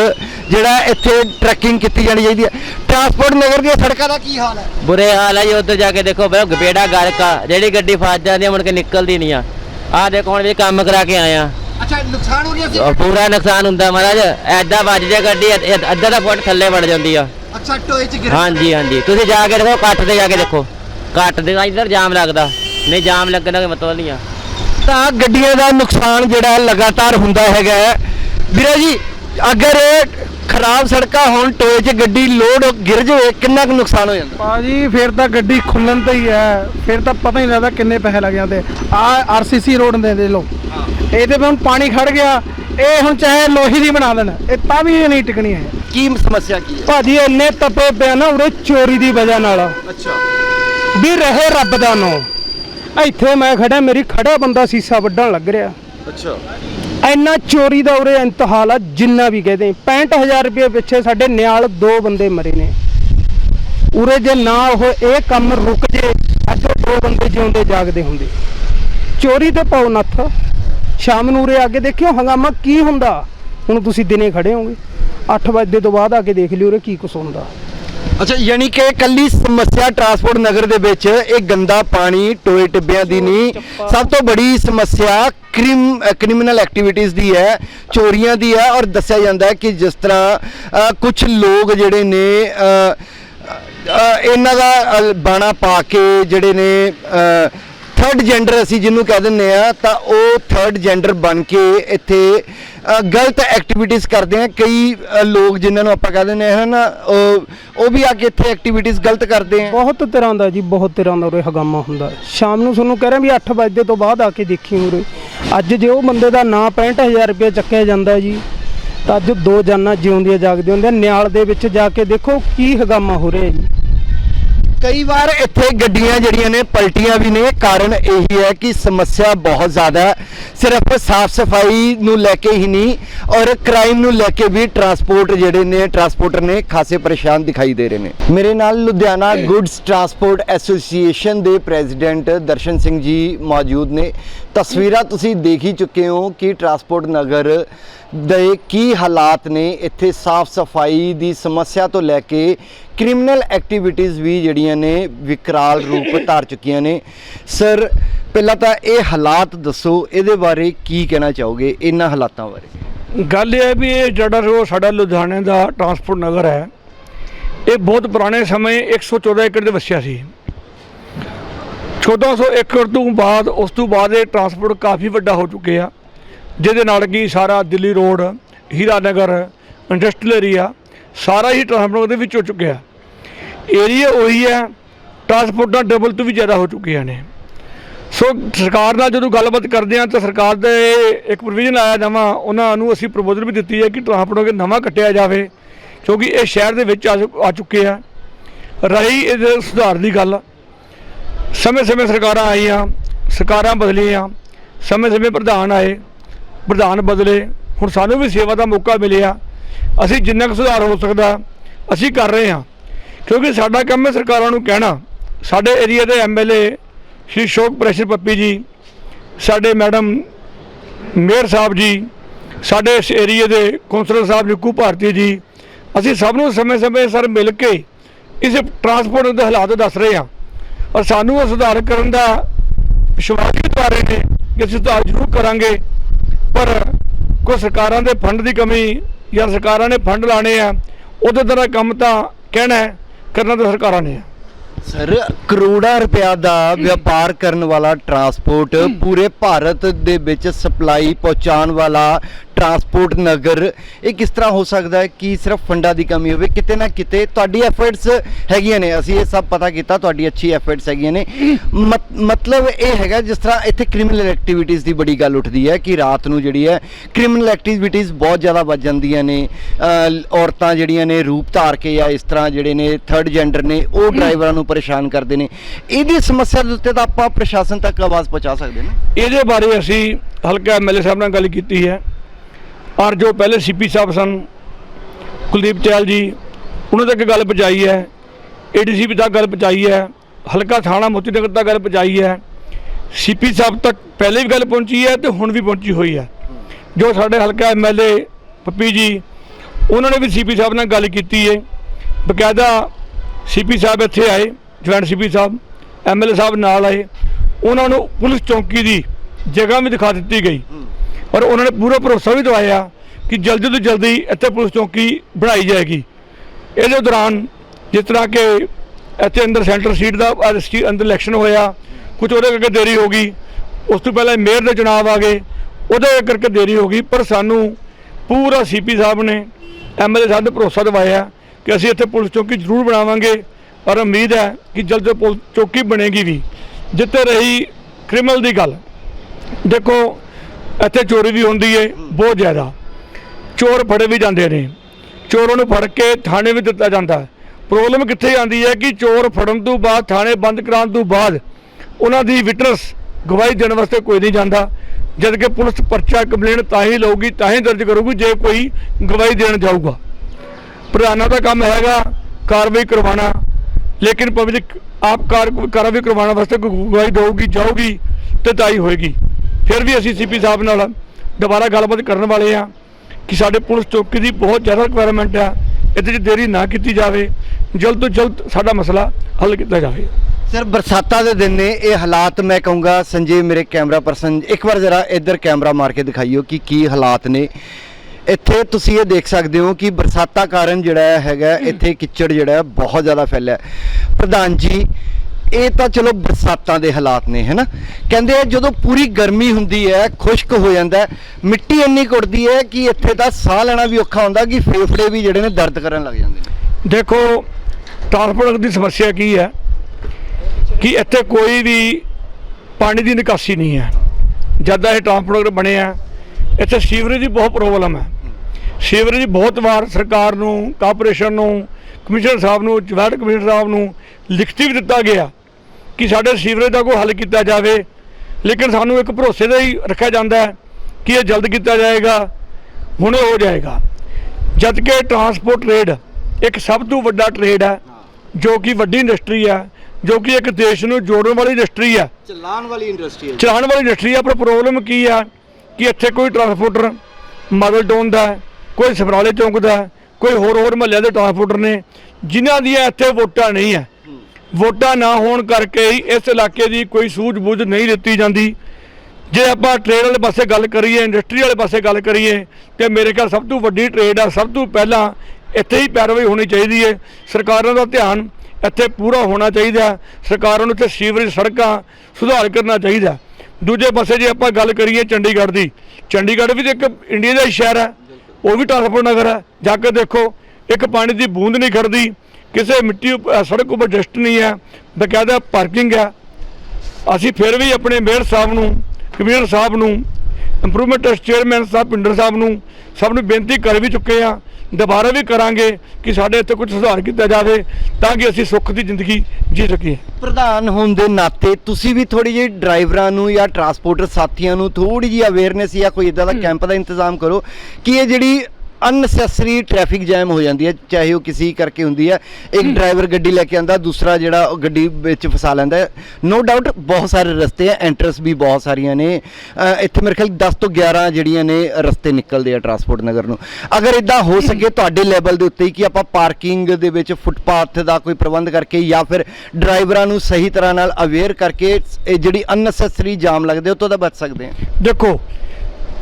ਜਿਹੜਾ ਇੱਥੇ ਟਰੈਕਿੰਗ ਕੀਤੀ ਜਾਣੀ ਚਾਹੀਦੀ ਹੈ। ਟਰਾਂਸਪੋਰਟ ਨਗਰ ਦੀਆਂ ਸੜਕਾਂ ਦਾ ਕੀ ਹਾਲ ਹੈ? ਬੁਰੇ ਹਾਲ ਹੈ ਜੀ ਉੱਧਰ ਜਾ ਕੇ ਦੇਖੋ ਬਈ ਗਪੇੜਾ ਗਰਕਾ ਜਿਹੜੀ ਗੱਡੀ ਫਸ ਜਾਂਦੀ ਹੈ ਮੁੜ ਕੇ ਨਿਕਲਦੀ ਨਹੀਂ ਆ। ਆਹ ਦੇਖੋ ਹੁਣ ਵੀ ਕੰਮ ਕਰਾ ਕੇ ਆਏ ਆ। ਅੱਛਾ ਨੁਕਸਾਨ ਹੋ ਗਿਆ ਸੀ? ਪੂਰਾ ਨੁਕਸਾਨ ਹੁੰਦਾ ਮਹਾਰਾਜ ਐਦਾਂ ਵੱਜ ਜਾ ਗੱਡੀ ਅੱਧਾ ਦਾ ਫੁੱਟ ਥੱਲੇ ਵੜ ਜਾਂਦੀ ਆ। ਅੱਛਾ ਟੋਏ ਚ ਗਿਰ ਹਾਂਜੀ ਹਾਂਜੀ। ਤੁਸੀਂ ਜਾ ਕੇ ਦੇਖੋ ਕੱਟ ਤੇ ਜਾ ਕੇ ਦੇਖੋ। ਕੱਟ ਦੇ ਇੱਧਰ ਜਾਮ ਲੱਗਦਾ। ਨਹੀਂ ਜਾਮ ਲੱਗਣ ਦਾ ਕੋਈ ਮਤਲਬ ਨਹੀਂ ਆ। ਤਾਂ ਗੱਡੀਆਂ ਦਾ ਨੁਕਸਾਨ ਜਿਹੜਾ ਹੈ ਲਗਾਤਾਰ ਹੁੰਦਾ ਹੈਗਾ ਹੈ। ਵੀਰੇ ਜੀ ਅਗਰ ਖਰਾਬ ਸੜਕਾਂ ਹੋਣ ਟੋਏ 'ਚ ਗੱਡੀ ਲੋਡ ਗਿਰ ਜਾਵੇ ਕਿੰਨਾ ਕੁ ਨੁਕਸਾਨ ਹੋ ਜਾਂਦਾ? ਭਾਜੀ ਫਿਰ ਤਾਂ ਗੱਡੀ ਖੁੱਲਣ ਤੇ ਹੀ ਹੈ। ਫਿਰ ਤਾਂ ਪਤਾ ਹੀ ਨਹੀਂ ਲੱਗਦਾ ਕਿੰਨੇ ਪੈਸੇ ਲੱਗ ਜਾਂਦੇ। ਆ ਆਰਸੀਸੀ ਰੋਡ ਦੇ ਦੇ ਲੋ ਇਹਦੇ 'ਤੇ ਹੁਣ ਪਾਣੀ ਖੜ ਗਿਆ। ਇਹ ਹੁਣ ਚਾਹੇ ਲੋਹੀ ਦੀ ਬਣਾ ਦੇਣ ਇਹ ਤਾਂ ਵੀ ਨਹੀਂ ਟਿਕਣੀ ਹੈ। ਕੀ ਸਮੱਸਿਆ ਕੀ ਹੈ? ਭਾਜੀ ਇੰਨੇ ਤਪੇ ਪਿਆ ਨਾ ਉਰੇ ਚੋਰੀ ਦੀ ਵਜ੍ਹਾ ਨਾਲ। ਅੱਛਾ। ਵੀ ਰਹੇ ਰੱਬ ਦਾ ਨੋ ਇੱਥੇ ਮੈਂ ਖੜਾ ਮੇਰੀ ਖੜਾ ਬੰਦਾ ਸੀਸਾ ਵੱਢਣ ਲੱਗ ਰਿਹਾ। ਅੱਛਾ। ਇੰਨਾ ਚੋਰੀ ਦਾ ਉਰੇ ਇੰਤਹਾਲ ਆ ਜਿੰਨਾ ਵੀ ਕਹਦੇ 65000 ਰੁਪਏ ਪਿੱਛੇ ਸਾਡੇ ਨਿਆਲ ਦੋ ਬੰਦੇ ਮਰੇ ਨੇ। ਉਰੇ ਜੇ ਨਾ ਉਹ ਇਹ ਕੰਮ ਰੁਕ ਜੇ ਅੱਜ ਦੋ ਬੰਦੇ ਜਿਉਂਦੇ ਜਾਗਦੇ ਹੁੰਦੇ। ਚੋਰੀ ਤੇ ਪਾਉ ਨੱਥ। ਸ਼ਾਮ ਨੂੰ ਉਰੇ ਆ ਕੇ ਦੇਖਿਓ ਹੰਗਾਮਾ ਕੀ ਹੁੰਦਾ। ਹੁਣ ਤੁਸੀਂ ਦਿਨੇ ਖੜੇ ਹੋਗੇ 8 ਵਜੇ ਤੋਂ ਬਾਅਦ ਆ ਕੇ ਦੇਖ ਲਿਓ ਉਰੇ ਕੀ ਕੁਛ ਹੁੰਦਾ। ਅੱਛਾ ਯਾਨੀ ਕਿ ਕੱਲੀ ਸਮੱਸਿਆ ਟਰਾਂਸਪੋਰਟ ਨਗਰ ਦੇ ਵਿੱਚ ਇਹ ਗੰਦਾ ਪਾਣੀ ਟੋਏ ਟਿੱਬਿਆਂ ਦੀ ਨਹੀਂ ਸਭ ਤੋਂ ਬੜੀ ਸਮੱਸਿਆ ਕ੍ਰਿਮ ਕ੍ਰਿਮੀਨਲ ਐਕਟੀਵਿਟੀਜ਼ ਦੀ ਹੈ ਚੋਰੀਆਂ ਦੀ ਹੈ ਔਰ ਦੱਸਿਆ ਜਾਂਦਾ ਹੈ ਕਿ ਜਿਸ ਤਰ੍ਹਾਂ ਕੁਝ ਲੋਕ ਜਿਹੜੇ ਨੇ ਇਹਨਾਂ ਦਾ ਬਾਣਾ ਪਾ ਕੇ ਜਿਹੜੇ ਨੇ ਥਰਡ ਜੈਂਡਰ ਅਸੀਂ ਜਿਹਨੂੰ ਕਹਿ ਦਿੰਦੇ ਆ ਤਾਂ ਉਹ ਥਰਡ ਜੈਂਡਰ ਬਣ ਕੇ ਇੱਥੇ ਗਲਤ ਐਕਟੀਵਿਟੀਜ਼ ਕਰਦੇ ਆ। ਕਈ ਲੋਕ ਜਿਨ੍ਹਾਂ ਨੂੰ ਆਪਾਂ ਕਹਿ ਦਿੰਦੇ ਆ ਨਾ ਉਹ ਉਹ ਵੀ ਆ ਕੇ ਇੱਥੇ ਐਕਟੀਵਿਟੀਜ਼ ਗਲਤ ਕਰਦੇ ਆ। ਬਹੁਤ ਤਰ੍ਹਾਂ ਦਾ ਜੀ, ਬਹੁਤ ਤਰ੍ਹਾਂ ਦਾ ਉਰੇ ਹਗਾਮਾ ਹੁੰਦਾ। ਸ਼ਾਮ ਨੂੰ ਤੁਹਾਨੂੰ ਕਹਿ ਰਿਹਾ ਵੀ 8 ਵਜੇ ਤੋਂ ਬਾਅਦ ਆ ਕੇ ਦੇਖੀ ਉਰੇ। ਅੱਜ ਜੇ ਉਹ ਬੰਦੇ ਦਾ ਨਾਂ 65000 ਰੁਪਏ ਚੱਕਿਆ ਜਾਂਦਾ ਜੀ, ਤਾਂ ਅੱਜ ਦੋ ਜਾਨਾਂ ਜਿਉਂਦੀਆਂ ਜਾਗਦੀਆਂ ਹੁੰਦੀਆਂ ਨਿਆਲ ਦੇ ਵਿੱਚ ਜਾ ਕੇ ਦੇਖੋ ਕੀ ਹਗਾਮਾ ਹੋ ਰਿਹਾ ਜੀ। ਕਈ ਵਾਰ ਇੱਥੇ ਗੱਡੀਆਂ ਜਿਹੜੀਆਂ ਨੇ ਪਲਟੀਆਂ ਵੀ ਨੇ, ਕਾਰਨ ਇਹੀ ਹੈ ਕਿ ਸਮੱਸਿਆ ਬਹੁਤ ਜ਼ਿਆਦਾ ਹੈ। ਸਿਰਫ ਸਾਫ਼ ਸਫ਼ਾਈ ਨੂੰ ਲੈ ਕੇ ਹੀ ਨਹੀਂ, ਔਰ ਕ੍ਰਾਈਮ ਨੂੰ ਲੈ ਕੇ ਵੀ ਟਰਾਂਸਪੋਰਟ ਜਿਹੜੇ ਨੇ ਟਰਾਂਸਪੋਰਟਰ ਨੇ ਖਾਸੇ ਪਰੇਸ਼ਾਨ ਦਿਖਾਈ ਦੇ ਰਹੇ ਨੇ। ਮੇਰੇ ਨਾਲ ਲੁਧਿਆਣਾ ਗੁੱਡਸ ਟਰਾਂਸਪੋਰਟ ਐਸੋਸੀਏਸ਼ਨ ਦੇ ਪ੍ਰੈਜ਼ੀਡੈਂਟ ਦਰਸ਼ਨ ਸਿੰਘ ਜੀ ਮੌਜੂਦ ਨੇ। ਤਸਵੀਰਾਂ ਤੁਸੀਂ ਦੇਖ ਹੀ ਚੁੱਕੇ ਹੋ ਕਿ ਟਰਾਂਸਪੋਰਟ ਨਗਰ ਦੇ ਕੀ ਹਾਲਾਤ ਨੇ? ਇੱਥੇ ਸਾਫ਼ ਸਫ਼ਾਈ ਦੀ ਸਮੱਸਿਆ ਤੋਂ ਲੈ ਕੇ ਕ੍ਰਿਮੀਨਲ ਐਕਟੀਵਿਟੀਜ਼ ਵੀ ਜਿਹੜੀਆਂ ਨੇ ਵਿਕਰਾਲ ਰੂਪ ਧਾਰ ਚੁੱਕੀਆਂ ਨੇ। ਸਰ ਪਹਿਲਾਂ ਤਾਂ ਇਹ ਹਾਲਾਤ ਦੱਸੋ ਇਹਦੇ ਬਾਰੇ ਕੀ ਕਹਿਣਾ ਚਾਹੋਗੇ ਇਹਨਾਂ ਹਾਲਾਤਾਂ ਬਾਰੇ? ਗੱਲ ਇਹ ਹੈ ਵੀ ਇਹ ਜਿਹੜਾ ਜੋ ਸਾਡਾ ਲੁਧਿਆਣੇ ਦਾ ਟਰਾਂਸਪੋਰਟ ਨਗਰ ਹੈ ਇਹ ਬਹੁਤ ਪੁਰਾਣੇ ਸਮੇਂ 114 ਏਕੜ ਦੇ ਵਸਿਆ ਸੀ। 1400 ਏਕੜ ਤੋਂ ਬਾਅਦ ਉਸ ਤੋਂ ਬਾਅਦ ਇਹ ਟਰਾਂਸਪੋਰਟ ਕਾਫੀ ਵੱਡਾ ਹੋ ਚੁੱਕਿਆ। ਜਿਹਦੇ ਨਾਲ ਕਿ ਸਾਰਾ Delhi road Hira Nagar industrial area ਸਾਰਾ ਹੀ ਟਰਾਂਸਪੋਰਟ ਦੇ ਵਿੱਚ ਹੋ ਚੁੱਕਿਆ। ਏਰੀਆ ਉਹੀ ਹੈ, ਟਰਾਂਸਪੋਰਟਾਂ ਡਬਲ ਤੋਂ ਵੀ ਜ਼ਿਆਦਾ ਹੋ ਚੁੱਕੀਆਂ ਨੇ। ਸੋ ਸਰਕਾਰ ਨਾਲ ਜਦੋਂ ਗੱਲਬਾਤ ਕਰਦੇ ਆ ਤਾਂ ਸਰਕਾਰ ਦੇ ਇੱਕ ਪ੍ਰੋਵੀਜ਼ਨ ਆਇਆ ਨਵਾਂ, ਉਹਨਾਂ ਨੂੰ ਅਸੀਂ ਪ੍ਰਪੋਜ਼ਲ ਵੀ ਦਿੱਤੀ ਹੈ ਕਿ ਟਰਾਂਸਪੋਰਟ ਕੇ ਨਵਾਂ ਕੱਟਿਆ ਜਾਵੇ, ਕਿਉਂਕਿ ਇਹ ਸ਼ਹਿਰ ਦੇ ਵਿੱਚ ਆ ਚੁੱਕੇ, ਆ ਰਹੀ ਇਹਦੇ ਸੁਧਾਰ ਦੀ ਗੱਲ ਸਮੇਂ ਸਮੇਂ ਸਰਕਾਰਾਂ ਆਈਆਂ, ਸਰਕਾਰਾਂ ਬਦਲੀਆਂ ਸਮੇਂ ਸਮੇਂ ਪ੍ਰਧਾਨ ਆਏ। ਪ੍ਰਧਾਨ ਬਦਲੇ, ਹੁਣ ਸਾਨੂੰ ਵੀ ਸੇਵਾ ਦਾ ਮੌਕਾ ਮਿਲਿਆ। ਅਸੀਂ ਜਿੰਨਾ ਕੁ ਸੁਧਾਰ ਹੋ ਸਕਦਾ, ਅਸੀਂ ਕਰ ਰਹੇ ਹਾਂ। ਕਿਉਂਕਿ ਸਾਡਾ ਕੰਮ ਹੈ ਸਰਕਾਰਾਂ ਨੂੰ ਕਹਿਣਾ। ਸਾਡੇ ਏਰੀਆ ਦੇ ਐਮਐਲਏ ਸ਼੍ਰੀ ਸ਼ੋਕ ਪ੍ਰੈਸ਼ਰ ਪੱਪੀ ਜੀ, ਸਾਡੇ ਮੈਡਮ ਮੇਅਰ ਸਾਹਿਬ ਜੀ, ਸਾਡੇ ਇਸ ਏਰੀਏ ਦੇ ਕੌਂਸਲਰ ਸਾਹਿਬ ਨਿੱਕੂ ਭਾਰਤੀ ਜੀ, ਅਸੀਂ ਸਭ ਨੂੰ ਸਮੇਂ ਸਮੇਂ ਸਰ ਮਿਲ ਕੇ ਇਸ ਟਰਾਂਸਪੋਰਟ ਦੇ ਹਾਲਾਤ ਦੱਸ ਰਹੇ ਹਾਂ। ਔਰ ਸਾਨੂੰ ਉਹ ਸੁਧਾਰ ਕਰਨ ਦਾ ਵਿਸ਼ਵਾਸ ਵੀ ਦਿਵਾ ਰਹੇ ਨੇ ਕਿ ਅਸੀਂ ਸੁਧਾਰ ਜ਼ਰੂਰ ਕਰਾਂਗੇ। ਪਰ ਕੋਈ ਸਰਕਾਰਾਂ ਦੇ ਫੰਡ ਦੀ ਕਮੀ ਜਾਂ ਸਰਕਾਰਾਂ ਨੇ ਫੰਡ ਲਾਣੇ ਆ ਉਹਦੇ ਤਰ੍ਹਾਂ ਕੰਮ ਤਾਂ ਕਹਿਣਾ ਕਰਨਾ ਤਾਂ ਸਰਕਾਰਾਂ ਨੇ ਆ। ਸਰ ਕਰੋੜਾਂ ਰੁਪਇਆ ਦਾ ਵਪਾਰ ਕਰਨ ਵਾਲਾ ਟਰਾਂਸਪੋਰਟ ਪੂਰੇ ਭਾਰਤ ਦੇ ਵਿੱਚ ਸਪਲਾਈ ਪਹੁੰਚਾਉਣ ਵਾਲਾ ਟਰਾਂਸਪੋਰਟ ਨਗਰ, ਇਹ ਕਿਸ ਤਰ੍ਹਾਂ ਹੋ ਸਕਦਾ ਹੈ ਕਿ ਸਿਰਫ ਫੰਡਾਂ ਦੀ ਕਮੀ ਹੋਵੇ? ਕਿਤੇ ਨਾ ਕਿਤੇ ਤੁਹਾਡੀ ਐਫਰਟਸ ਹੈਗੀਆਂ ਨੇ। ਅਸੀਂ ਇਹ ਸਭ ਪਤਾ ਕੀਤਾ, ਤੁਹਾਡੀ ਅੱਛੀ ਐਫਰਟਸ ਹੈਗੀਆਂ ਨੇ। ਮਤ- ਮਤਲਬ ਇਹ ਹੈਗਾ ਜਿਸ ਤਰ੍ਹਾਂ ਇੱਥੇ ਕ੍ਰਿਮੀਨਲ ਐਕਟੀਵਿਟੀਜ਼ ਦੀ ਬੜੀ ਗੱਲ ਉੱਠਦੀ ਹੈ ਕਿ ਰਾਤ ਨੂੰ ਜਿਹੜੀ ਹੈ ਕ੍ਰਿਮੀਨਲ ਐਕਟੀਵਿਟੀਜ਼ ਬਹੁਤ ਜ਼ਿਆਦਾ ਵੱਧ ਜਾਂਦੀਆਂ ਨੇ। ਔਰਤਾਂ ਜਿਹੜੀਆਂ ਨੇ, ਰੂਪ ਧਾਰ ਕੇ ਜਾਂ ਇਸ ਤਰ੍ਹਾਂ ਜਿਹੜੇ ਨੇ ਥਰਡ ਜੈਂਡਰ ਨੇ, ਉਹ ਡਰਾਈਵਰਾਂ ਨੂੰ ਪਰੇਸ਼ਾਨ ਕਰਦੇ ਨੇ। ਇਹਦੀ ਸਮੱਸਿਆ ਦੇ ਉੱਤੇ ਤਾਂ ਆਪਾਂ ਪ੍ਰਸ਼ਾਸਨ ਤੱਕ ਆਵਾਜ਼ ਪਹੁੰਚਾ ਸਕਦੇ ਨੇ। ਇਹਦੇ ਬਾਰੇ ਅਸੀਂ ਹਲਕਾ ਐਮਐਲਏ ਸਾਹਿਬ ਨਾਲ ਗੱਲ ਕੀਤੀ ਹੈ। ਔਰ ਜੋ ਪਹਿਲੇ ਸੀਪੀ ਸਾਹਿਬ ਸਨ, ਕੁਲਦੀਪ ਚਹਿਲ ਜੀ, ਉਹਨਾਂ ਤੱਕ ਗੱਲ ਪਹੁੰਚਾਈ ਹੈ ਏਡੀਸੀਪੀ ਤੱਕ ਗੱਲ ਪਹੁੰਚਾਈ ਹੈ, ਹਲਕਾ ਥਾਣਾ ਮੋਤੀ ਨਗਰ ਤੱਕ ਗੱਲ ਪਹੁੰਚਾਈ ਹੈ ਸੀਪੀ ਸਾਹਿਬ ਤੱਕ ਪਹਿਲੇ ਵੀ ਗੱਲ ਪਹੁੰਚੀ ਹੈ ਤੇ ਹੁਣ ਵੀ ਪਹੁੰਚੀ ਹੋਈ ਹੈ। ਜੋ ਸਾਡੇ ਹਲਕਾ ਐਮਐਲਏ ਪੱਪੀ ਜੀ, ਉਹਨਾਂ ਨੇ ਵੀ ਸੀਪੀ ਸਾਹਿਬ ਨਾਲ ਗੱਲ ਕੀਤੀ ਹੈ। ਬਕਾਇਦਾ ਸੀਪੀ ਸਾਹਿਬ ਇੱਥੇ ਆਏ ਜੁਆਇੰਟ ਸੀਪੀ ਸਾਹਿਬ ਐਮਐਲਏ ਸਾਹਿਬ ਨਾਲ ਆਏ। ਉਹਨਾਂ ਨੂੰ ਪੁਲਿਸ ਚੌਂਕੀ ਦੀ ਜਗ੍ਹਾ ਵੀ ਦਿਖਾ ਦਿੱਤੀ ਗਈ। ਔਰ ਉਹਨਾਂ ਨੇ ਪੂਰਾ ਭਰੋਸਾ ਵੀ ਦਵਾਇਆ ਕਿ ਜਲਦੀ ਤੋਂ ਜਲਦੀ ਇੱਥੇ ਪੁਲਿਸ ਚੌਕੀ ਬਣਾਈ ਜਾਏਗੀ। ਇਹਦੇ ਦੌਰਾਨ ਜਿਸ ਤਰ੍ਹਾਂ ਕਿ ਇੱਥੇ ਅੰਦਰ ਸੈਂਟਰ ਸੀਟ ਦਾ ਅੰਦਰ ਇਲੈਕਸ਼ਨ ਹੋਇਆ ਕੁਝ ਉਹਦੇ ਕਰਕੇ ਦੇਰੀ ਹੋ ਗਈ। ਉਸ ਤੋਂ ਪਹਿਲਾਂ ਮੇਅਰ ਦੇ ਚੁਣਾਵ ਆ ਗਏ, ਉਹਦੇ ਕਰਕੇ ਦੇਰੀ ਹੋ ਗਈ, ਪਰ ਸਾਨੂੰ ਪੂਰਾ ਸੀਪੀ ਸਾਹਿਬ ਨੇ ਐਮਐਲਏ ਸਾਹਿਬ ਨੇ ਭਰੋਸਾ ਦਿਵਾਇਆ ਕਿ ਅਸੀਂ ਇੱਥੇ ਪੁਲਿਸ ਚੌਕੀ ਜ਼ਰੂਰ ਬਣਾਵਾਂਗੇ। ਔਰ ਉਮੀਦ ਹੈ ਕਿ ਜਲਦ ਪੁਲਿਸ ਚੌਕੀ ਬਣੇਗੀ ਵੀ। ਜਿੱਥੇ ਰਹੀ ਕ੍ਰਿਮੀਨਲ ਦੀ ਗੱਲ, ਦੇਖੋ ਇੱਥੇ ਚੋਰੀ ਵੀ ਹੁੰਦੀ ਹੈ ਬਹੁਤ ਜ਼ਿਆਦਾ। ਚੋਰ ਫੜੇ ਵੀ ਜਾਂਦੇ ਨੇ। ਚੋਰ ਨੂੰ ਫੜ ਕੇ ਥਾਣੇ ਵੀ ਦਿੱਤਾ ਜਾਂਦਾ। ਪ੍ਰੋਬਲਮ ਕਿੱਥੇ ਆਉਂਦੀ ਹੈ ਕਿ ਚੋਰ ਫੜਨ ਤੋਂ ਬਾਅਦ, ਥਾਣੇ ਬੰਦ ਕਰਾਉਣ ਤੋਂ ਬਾਅਦ ਉਹਨਾਂ ਦੀ ਵਿਟਨੈਸ ਗਵਾਹੀ ਦੇਣ ਵਾਸਤੇ ਕੋਈ ਨਹੀਂ ਜਾਂਦਾ। ਜਦ ਕਿ ਪੁਲਿਸ ਪਰਚਾ ਕੰਪਲੇਂਟ ਤਾਂ ਹੀ ਲਊਗੀ, ਤਾਂ ਹੀ ਦਰਜ ਕਰੂਗੀ, ਜੇ ਕੋਈ ਗਵਾਹੀ ਦੇਣ ਜਾਊਗਾ। ਪ੍ਰਧਾਨਾਂ ਦਾ ਕੰਮ ਹੈਗਾ ਕਾਰਵਾਈ ਕਰਵਾਉਣਾ, ਲੇਕਿਨ ਪਬਲਿਕ ਆਪ ਕਾਰਵਾਈ ਕਰਵਾਉਣ ਵਾਸਤੇ ਕੋਈ ਗਵਾਹੀ ਦੇਊਗੀ, ਜਾਊਗੀ ਤੇ ਤਾਂ ਹੀ ਹੋਏਗੀ। ਫਿਰ ਵੀ ਅਸੀਂ ਸੀਪੀ ਸਾਹਿਬ ਨਾਲ ਦੁਬਾਰਾ ਗੱਲਬਾਤ ਕਰਨ ਵਾਲੇ ਆ ਕਿ ਸਾਡੇ ਪੁਲਿਸ ਚੌਕੀ ਦੀ ਬਹੁਤ ਜ਼ਿਆਦਾ ਰਿਕੁਆਇਰਮੈਂਟ ਆ ਇਹਦੇ 'ਚ ਦੇਰੀ ਨਾ ਕੀਤੀ ਜਾਵੇ, ਜਲਦ ਤੋਂ ਜਲਦ ਸਾਡਾ ਮਸਲਾ ਹੱਲ ਕੀਤਾ ਜਾਵੇ। ਸਰ, ਬਰਸਾਤਾਂ ਦੇ ਦਿਨ ਨੇ ਇਹ ਹਾਲਾਤ ਮੈਂ ਕਹੂੰਗਾ ਸੰਜੇ ਮੇਰੇ ਕੈਮਰਾ ਪਰਸਨ, ਇੱਕ ਵਾਰ ਜ਼ਰਾ ਇੱਧਰ ਕੈਮਰਾ ਮਾਰ ਕੇ ਦਿਖਾਈਓ ਕਿ ਕੀ ਹਾਲਾਤ ਨੇ। ਇੱਥੇ ਤੁਸੀਂ ਇਹ ਦੇਖ ਸਕਦੇ ਹੋ ਕਿ ਬਰਸਾਤਾਂ ਕਾਰਨ ਜਿਹੜਾ ਹੈਗਾ, ਇੱਥੇ ਕਿੱਚੜ ਜਿਹੜਾ ਬਹੁਤ ਜ਼ਿਆਦਾ ਫੈਲਿਆ। ਪ੍ਰਧਾਨ ਜੀ ਇਹ ਤਾਂ ਚਲੋ ਬਰਸਾਤਾਂ ਦੇ ਹਾਲਾਤ ਨੇ ਹੈਨਾ ਕਹਿੰਦੇ ਜਦੋਂ ਪੂਰੀ ਗਰਮੀ ਹੁੰਦੀ ਹੈ, ਖੁਸ਼ਕ ਹੋ ਜਾਂਦਾ ਮਿੱਟੀ ਇੰਨੀ ਕੁੱਟਦੀ ਹੈ ਕਿ ਇੱਥੇ ਤਾਂ ਸਾਹ ਲੈਣਾ ਵੀ ਔਖਾ ਹੁੰਦਾ ਕਿ ਫੇਫੜੇ ਵੀ ਜਿਹੜੇ ਨੇ ਦਰਦ ਕਰਨ ਲੱਗ ਜਾਂਦੇ ਨੇ। ਦੇਖੋ ਟਰਾਂਸਪੋਰਟ ਦੀ ਸਮੱਸਿਆ ਕੀ ਹੈ? ਕਿ ਇੱਥੇ ਕੋਈ ਵੀ ਪਾਣੀ ਦੀ ਨਿਕਾਸੀ ਨਹੀਂ ਹੈ। ਜਦ ਦਾ ਇਹ ਟਰਾਂਸਪੋਰਟ ਬਣਿਆ ਇੱਥੇ ਸੀਵਰੇਜ ਦੀ ਬਹੁਤ ਪ੍ਰੋਬਲਮ ਹੈ। ਸੀਵਰੇਜ ਬਹੁਤ ਵਾਰ ਸਰਕਾਰ ਨੂੰ, ਕਾਰਪੋਰੇਸ਼ਨ ਨੂੰ ਕਮਿਸ਼ਨਰ ਸਾਹਿਬ ਨੂੰ ਜਵਾਹਰ ਕਮਿਸ਼ਨਰ ਸਾਹਿਬ ਨੂੰ ਲਿਖਤੀ ਵੀ ਦਿੱਤਾ ਗਿਆ ਕਿ ਸਾਡੇ ਸੀਵਰੇਜ ਦਾ ਕੋਈ ਹੱਲ ਕੀਤਾ ਜਾਵੇ। ਲੇਕਿਨ ਸਾਨੂੰ ਇੱਕ ਭਰੋਸੇ ਦਾ ਹੀ ਰੱਖਿਆ ਜਾਂਦਾ ਹੈ ਕਿ ਇਹ ਜਲਦ ਕੀਤਾ ਜਾਏਗਾ ਹੁਣੇ ਹੋ ਜਾਏਗਾ। ਜਦ ਕਿ ਟਰਾਂਸਪੋਰਟ ਟ੍ਰੇਡ ਇੱਕ ਸਭ ਤੋਂ ਵੱਡਾ ਟ੍ਰੇਡ ਹੈ ਜੋ ਕਿ ਵੱਡੀ ਇੰਡਸਟਰੀ ਹੈ ਜੋ ਕਿ ਇੱਕ ਦੇਸ਼ ਨੂੰ ਜੋੜਨ ਵਾਲੀ ਇੰਡਸਟਰੀ ਹੈ। ਚਲਾਉਣ ਵਾਲੀ ਇੰਡਸਟਰੀ ਚਲਾਉਣ ਵਾਲੀ ਇੰਡਸਟਰੀ ਆ ਪਰ ਪ੍ਰੋਬਲਮ ਕੀ ਆ ਕਿ ਇੱਥੇ ਕੋਈ ਟਰਾਂਸਪੋਰਟਰ ਮਾਡਲ ਟਾਊਨ ਦਾ ਹੈ, ਕੋਈ ਸਮਰਾਲੇ ਚੌਂਕ ਦਾ ਹੈ, ਕੋਈ ਹੋਰ ਹੋਰ ਮਹੱਲਿਆਂ ਦੇ ਟਰਾਂਸਪੋਰਟਰ ਨੇ, ਜਿਨ੍ਹਾਂ ਦੀਆਂ ਇੱਥੇ ਵੋਟਾਂ ਨਹੀਂ ਹੈ। ਵੋਟਾਂ ਨਾ ਹੋਣ ਕਰਕੇ ਹੀ ਇਸ ਇਲਾਕੇ ਦੀ ਕੋਈ ਸੂਝ-ਬੂਝ ਨਹੀਂ ਦਿੱਤੀ ਜਾਂਦੀ। ਜੇ ਆਪਾਂ ਟ੍ਰੇਡ ਵਾਲੇ ਪਾਸੇ ਗੱਲ ਕਰੀਏ ਇੰਡਸਟਰੀ ਵਾਲੇ ਪਾਸੇ ਗੱਲ ਕਰੀਏ, ਤੇ ਮੇਰੇ ਖਿਆਲ ਸਭ ਤੋਂ ਵੱਡੀ ਟ੍ਰੇਡ ਆ, ਸਭ ਤੋਂ ਪਹਿਲਾਂ ਇੱਥੇ ਹੀ ਪੈਰਵਾਈ ਹੋਣੀ ਚਾਹੀਦੀ ਹੈ। ਸਰਕਾਰਾਂ ਦਾ ਧਿਆਨ ਇੱਥੇ ਪੂਰਾ ਹੋਣਾ ਚਾਹੀਦਾ ਸਰਕਾਰਾਂ ਨੂੰ ਇੱਥੇ ਸੀਵਰੇਜ ਸੜਕਾਂ ਸੁਧਾਰ ਕਰਨਾ ਚਾਹੀਦਾ ਦੂਜੇ ਪਾਸੇ ਜੇ ਆਪਾਂ ਗੱਲ ਕਰੀਏ ਚੰਡੀਗੜ੍ਹ ਦੀ, ਚੰਡੀਗੜ੍ਹ ਵੀ ਤਾਂ ਇੱਕ ਇੰਡੀਆ ਦਾ ਹੀ ਸ਼ਹਿਰ ਹੈ। ਉਹ ਵੀ ਟਰਾਂਸਪੋਰਟ ਨਗਰ ਹੈ। ਜਾ ਕੇ ਦੇਖੋ, ਇੱਕ ਪਾਣੀ ਦੀ ਬੂੰਦ ਨਹੀਂ ਖੜਦੀ, ਕਿਸੇ ਮਿੱਟੀ ਉੱਪ- ਸੜਕ ਉੱਪਰ ਡਸਟ ਨਹੀਂ ਹੈ, ਬਕਾਇਦਾ ਪਾਰਕਿੰਗ ਹੈ। ਅਸੀਂ ਫਿਰ ਵੀ ਆਪਣੇ ਮੇਅਰ ਸਾਹਿਬ ਨੂੰ ਕਮਿਸ਼ਨਰ ਸਾਹਿਬ ਨੂੰ ਇੰਪਰੂਵਮੈਂਟ ਟਰਸਟ ਚੇਅਰਮੈਨ ਸਾਹਿਬ ਪਿੰਡਰ ਸਾਹਿਬ ਨੂੰ ਸਭ ਨੂੰ ਬੇਨਤੀ ਕਰ ਵੀ ਚੁੱਕੇ ਆ ਦੁਬਾਰਾ ਵੀ ਕਰਾਂਗੇ ਕਿ ਸਾਡੇ ਇੱਥੇ ਕੁਝ ਸੁਧਾਰ ਕੀਤਾ ਜਾਵੇ ਤਾਂ ਕਿ ਅਸੀਂ ਸੁੱਖ ਦੀ ਜ਼ਿੰਦਗੀ ਜੀ ਸਕੀਏ। ਪ੍ਰਧਾਨ ਹੋਣ ਦੇ ਨਾਤੇ ਤੁਸੀਂ ਵੀ ਥੋੜੀ ਜਿਹੀ ਡਰਾਈਵਰਾਂ ਨੂੰ ਜਾਂ ਟਰਾਂਸਪੋਰਟਰ ਸਾਥੀਆਂ ਨੂੰ ਥੋੜੀ ਜਿਹੀ ਅਵੇਅਰਨੈਸ ਜਾਂ ਕੋਈ ਇਦਾਂ ਦਾ ਕੈਂਪ ਦਾ ਇੰਤਜ਼ਾਮ ਕਰੋ ਕਿ ਇਹ ਜਿਹੜੀ ਅਨਸੈਸਰੀ ਟ੍ਰੈਫਿਕ ਜੈਮ ਹੋ ਜਾਂਦੀ ਹੈ ਚਾਹੇ ਉਹ ਕਿਸੇ ਕਰਕੇ ਹੁੰਦੀ ਹੈ। ਇੱਕ ਡਰਾਈਵਰ ਗੱਡੀ ਲੈ ਕੇ ਆਂਦਾ ਦੂਸਰਾ ਜਿਹੜਾ ਉਹ ਗੱਡੀ ਵਿੱਚ ਫਸਾ ਲੈਂਦਾ ਨੋ ਡਾਊਟ ਬਹੁਤ ਸਾਰੇ ਰਸਤੇ ਹੈ ਐਂਟਰਸ ਵੀ ਬਹੁਤ ਸਾਰੀਆਂ ਨੇ। ਇੱਥੇ ਮੇਰੇ ਖਿਆਲ 10 ਤੋਂ 11 ਜਿਹੜੀਆਂ ਨੇ ਰਸਤੇ ਨਿਕਲਦੇ ਆ ਟਰਾਂਸਪੋਰਟ ਨਗਰ ਨੂੰ। ਅਗਰ ਇਦਾਂ ਹੋ ਸਕੇ ਤੁਹਾਡੇ ਲੈਵਲ ਦੇ ਉੱਤੇ ਹੀ ਕਿ ਆਪਾਂ ਪਾਰਕਿੰਗ ਦੇ ਵਿੱਚ ਫੁੱਟਪਾਥ ਦਾ ਕੋਈ ਪ੍ਰਬੰਧ ਕਰਕੇ ਜਾਂ ਫਿਰ ਡਰਾਈਵਰਾਂ ਨੂੰ ਸਹੀ ਤਰ੍ਹਾਂ ਨਾਲ ਅਵੇਅਰ ਕਰਕੇ ਇਹ ਜਿਹੜੀ ਅਨਨੈਸੈਸਰੀ ਜਾਮ ਲੱਗਦੇ ਉਹ ਤੋਂ ਤਾਂ ਬਚ ਸਕਦੇ ਆ। ਦੇਖੋ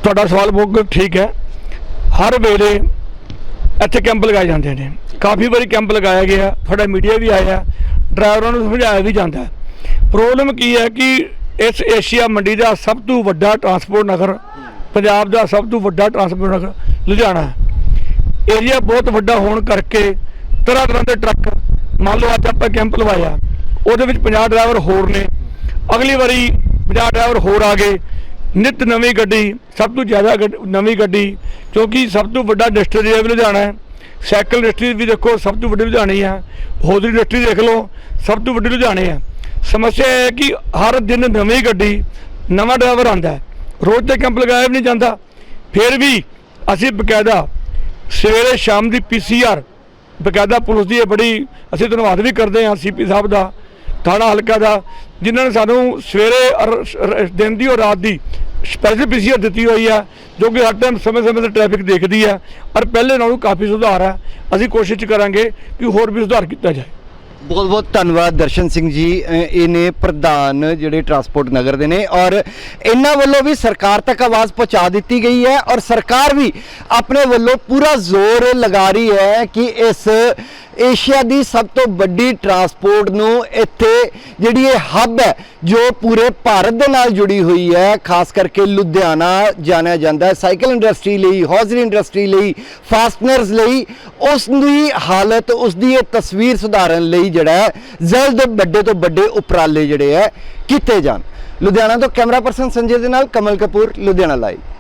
ਤੁਹਾਡਾ ਸਵਾਲ ਬਹੁਤ ਠੀਕ ਹੈ। ਹਰ ਵੇਲੇ ਇੱਥੇ ਕੈਂਪ ਲਗਾਏ ਜਾਂਦੇ ਨੇ। ਕਾਫੀ ਵਾਰੀ ਕੈਂਪ ਲਗਾਇਆ ਗਿਆ, ਤੁਹਾਡਾ ਮੀਡੀਆ ਵੀ ਆਇਆ ਡਰਾਈਵਰਾਂ ਨੂੰ ਸਮਝਾਇਆ ਵੀ ਜਾਂਦਾ। ਪ੍ਰੋਬਲਮ ਕੀ ਹੈ ਕਿ ਇਸ ਏਸ਼ੀਆ ਮੰਡੀ ਦਾ ਸਭ ਤੋਂ ਵੱਡਾ ਟਰਾਂਸਪੋਰਟ ਨਗਰ, ਪੰਜਾਬ ਦਾ ਸਭ ਤੋਂ ਵੱਡਾ ਟਰਾਂਸਪੋਰਟ ਨਗਰ ਲੁਧਿਆਣਾ ਏਰੀਆ ਬਹੁਤ ਵੱਡਾ ਹੋਣ ਕਰਕੇ ਤਰ੍ਹਾਂ ਤਰ੍ਹਾਂ ਦੇ ਟਰੱਕ, ਮੰਨ ਲਓ ਅੱਜ ਆਪਾਂ ਕੈਂਪ ਲਵਾਇਆ, ਉਹਦੇ ਵਿੱਚ 50 ਡਰਾਈਵਰ ਹੋਰ ਨੇ। ਅਗਲੀ ਵਾਰੀ 50 ਡਰਾਈਵਰ ਹੋਰ ਆ ਗਏ ਨਿਤ ਨਵੀਂ ਗੱਡੀ, ਸਭ ਤੋਂ ਜ਼ਿਆਦਾ ਗੱਡ- ਨਵੀਂ ਗੱਡੀ, ਕਿਉਂਕਿ ਸਭ ਤੋਂ ਵੱਡਾ ਇੰਡਸਟਰੀ ਏਰੀਆ ਵੀ ਲੁਧਿਆਣਾ ਹੈ। ਸਾਈਕਲ ਇੰਡਸਟਰੀ ਵੀ ਦੇਖੋ, ਸਭ ਤੋਂ ਵੱਡੀ ਲੁਧਿਆਣੀ ਹੈ। ਹੋਦਰੀ ਇੰਡਸਟਰੀ ਦੇਖ ਲਓ, ਸਭ ਤੋਂ ਵੱਡੀ ਲੁਧਿਆਣੇ ਹੈ। ਸਮੱਸਿਆ ਇਹ ਹੈ ਕਿ ਹਰ ਦਿਨ ਨਵੀਂ ਗੱਡੀ, ਨਵਾਂ ਡਰਾਈਵਰ ਆਂਦਾ ਰੋਜ਼ ਤੇ ਕੈਂਪ ਲਗਾਇਆ ਵੀ ਨਹੀਂ ਜਾਂਦਾ। ਫਿਰ ਵੀ ਅਸੀਂ ਬਕਾਇਦਾ ਸਵੇਰੇ ਸ਼ਾਮ ਦੀ ਪੀਸੀਆਰ ਬਕਾਇਦਾ ਪੁਲਿਸ ਦੀ ਇਹ ਬੜੀ ਅਸੀਂ ਧੰਨਵਾਦ ਵੀ ਕਰਦੇ ਹਾਂ ਸੀਪੀ ਸਾਹਿਬ ਦਾ, ਥਾਣਾ ਹਲਕਾ ਦਾ, ਜਿਨ੍ਹਾਂ ਨੇ ਸਾਨੂੰ ਸਵੇਰੇ ਦਿਨ ਦੀ ਔਰ ਰਾਤ ਦੀ ਸਪੈਸ਼ਲ ਪੀਸੀਆਰ ਦਿੱਤੀ ਹੋਈ ਆ ਜੋ ਕਿ ਹਰ ਟਾਈਮ ਸਮੇਂ-ਸਮੇਂ ਤੇ ਟ੍ਰੈਫਿਕ ਦੇਖਦੀ ਆ ਔਰ ਪਹਿਲੇ ਨਾਲੋਂ ਕਾਫੀ ਸੁਧਾਰ ਆ। ਅਸੀਂ ਕੋਸ਼ਿਸ਼ ਕਰਾਂਗੇ ਕਿ ਹੋਰ ਵੀ ਸੁਧਾਰ ਕੀਤਾ ਜਾਏ। ਬਹੁਤ ਬਹੁਤ ਧੰਨਵਾਦ ਦਰਸ਼ਨ ਸਿੰਘ ਜੀ ਅ, ਇਹ ਨੇ ਪ੍ਰਧਾਨ ਜਿਹੜੇ ਟਰਾਂਸਪੋਰਟ ਨਗਰ ਦੇ ਨੇ ਔਰ ਇਹਨਾਂ ਵੱਲੋਂ ਵੀ ਸਰਕਾਰ ਤੱਕ ਆਵਾਜ਼ ਪਹੁੰਚਾ ਦਿੱਤੀ ਗਈ ਹੈ ਔਰ ਸਰਕਾਰ ਵੀ ਆਪਣੇ ਵੱਲੋਂ ਪੂਰਾ ਜ਼ੋਰ ਲਗਾ ਰਹੀ ਹੈ ਕਿ ਇਸ ਏਸ਼ੀਆ ਦੀ ਸਭ ਤੋਂ ਵੱਡੀ ਟਰਾਂਸਪੋਰਟ ਨੂੰ ਇੱਥੇ ਜਿਹੜੀ ਇਹ ਹੱਬ ਹੈ, ਜੋ ਪੂਰੇ ਭਾਰਤ ਦੇ ਨਾਲ ਜੁੜੀ ਹੋਈ ਹੈ, ਖਾਸ ਕਰਕੇ ਲੁਧਿਆਣਾ ਜਾਣਿਆ ਜਾਂਦਾ ਹੈ। ਸਾਈਕਲ ਇੰਡਸਟਰੀ ਲਈ, ਹੌਜ਼ਰੀ ਇੰਡਸਟਰੀ ਲਈ ਫਾਸਟਨਰਸ ਲਈ, ਉਸ ਦੀ ਹਾਲਤ, ਉਸ ਦੀ ਇਹ ਤਸਵੀਰ ਸੁਧਾਰਨ ਲਈ ਜਿਹੜਾ ਹੈ ਜਲਦ ਵੱਡੇ ਤੋਂ ਵੱਡੇ ਉਪਰਾਲੇ ਜਿਹੜੇ ਹੈ, ਕੀਤੇ ਜਾਣ। ਲੁਧਿਆਣਾ ਤੋਂ ਕੈਮਰਾ ਪਰਸਨ ਸੰਜੇ ਦੇ ਨਾਲ ਕਮਲ ਕਪੂਰ, ਲੁਧਿਆਣਾ ਲਾਈਵ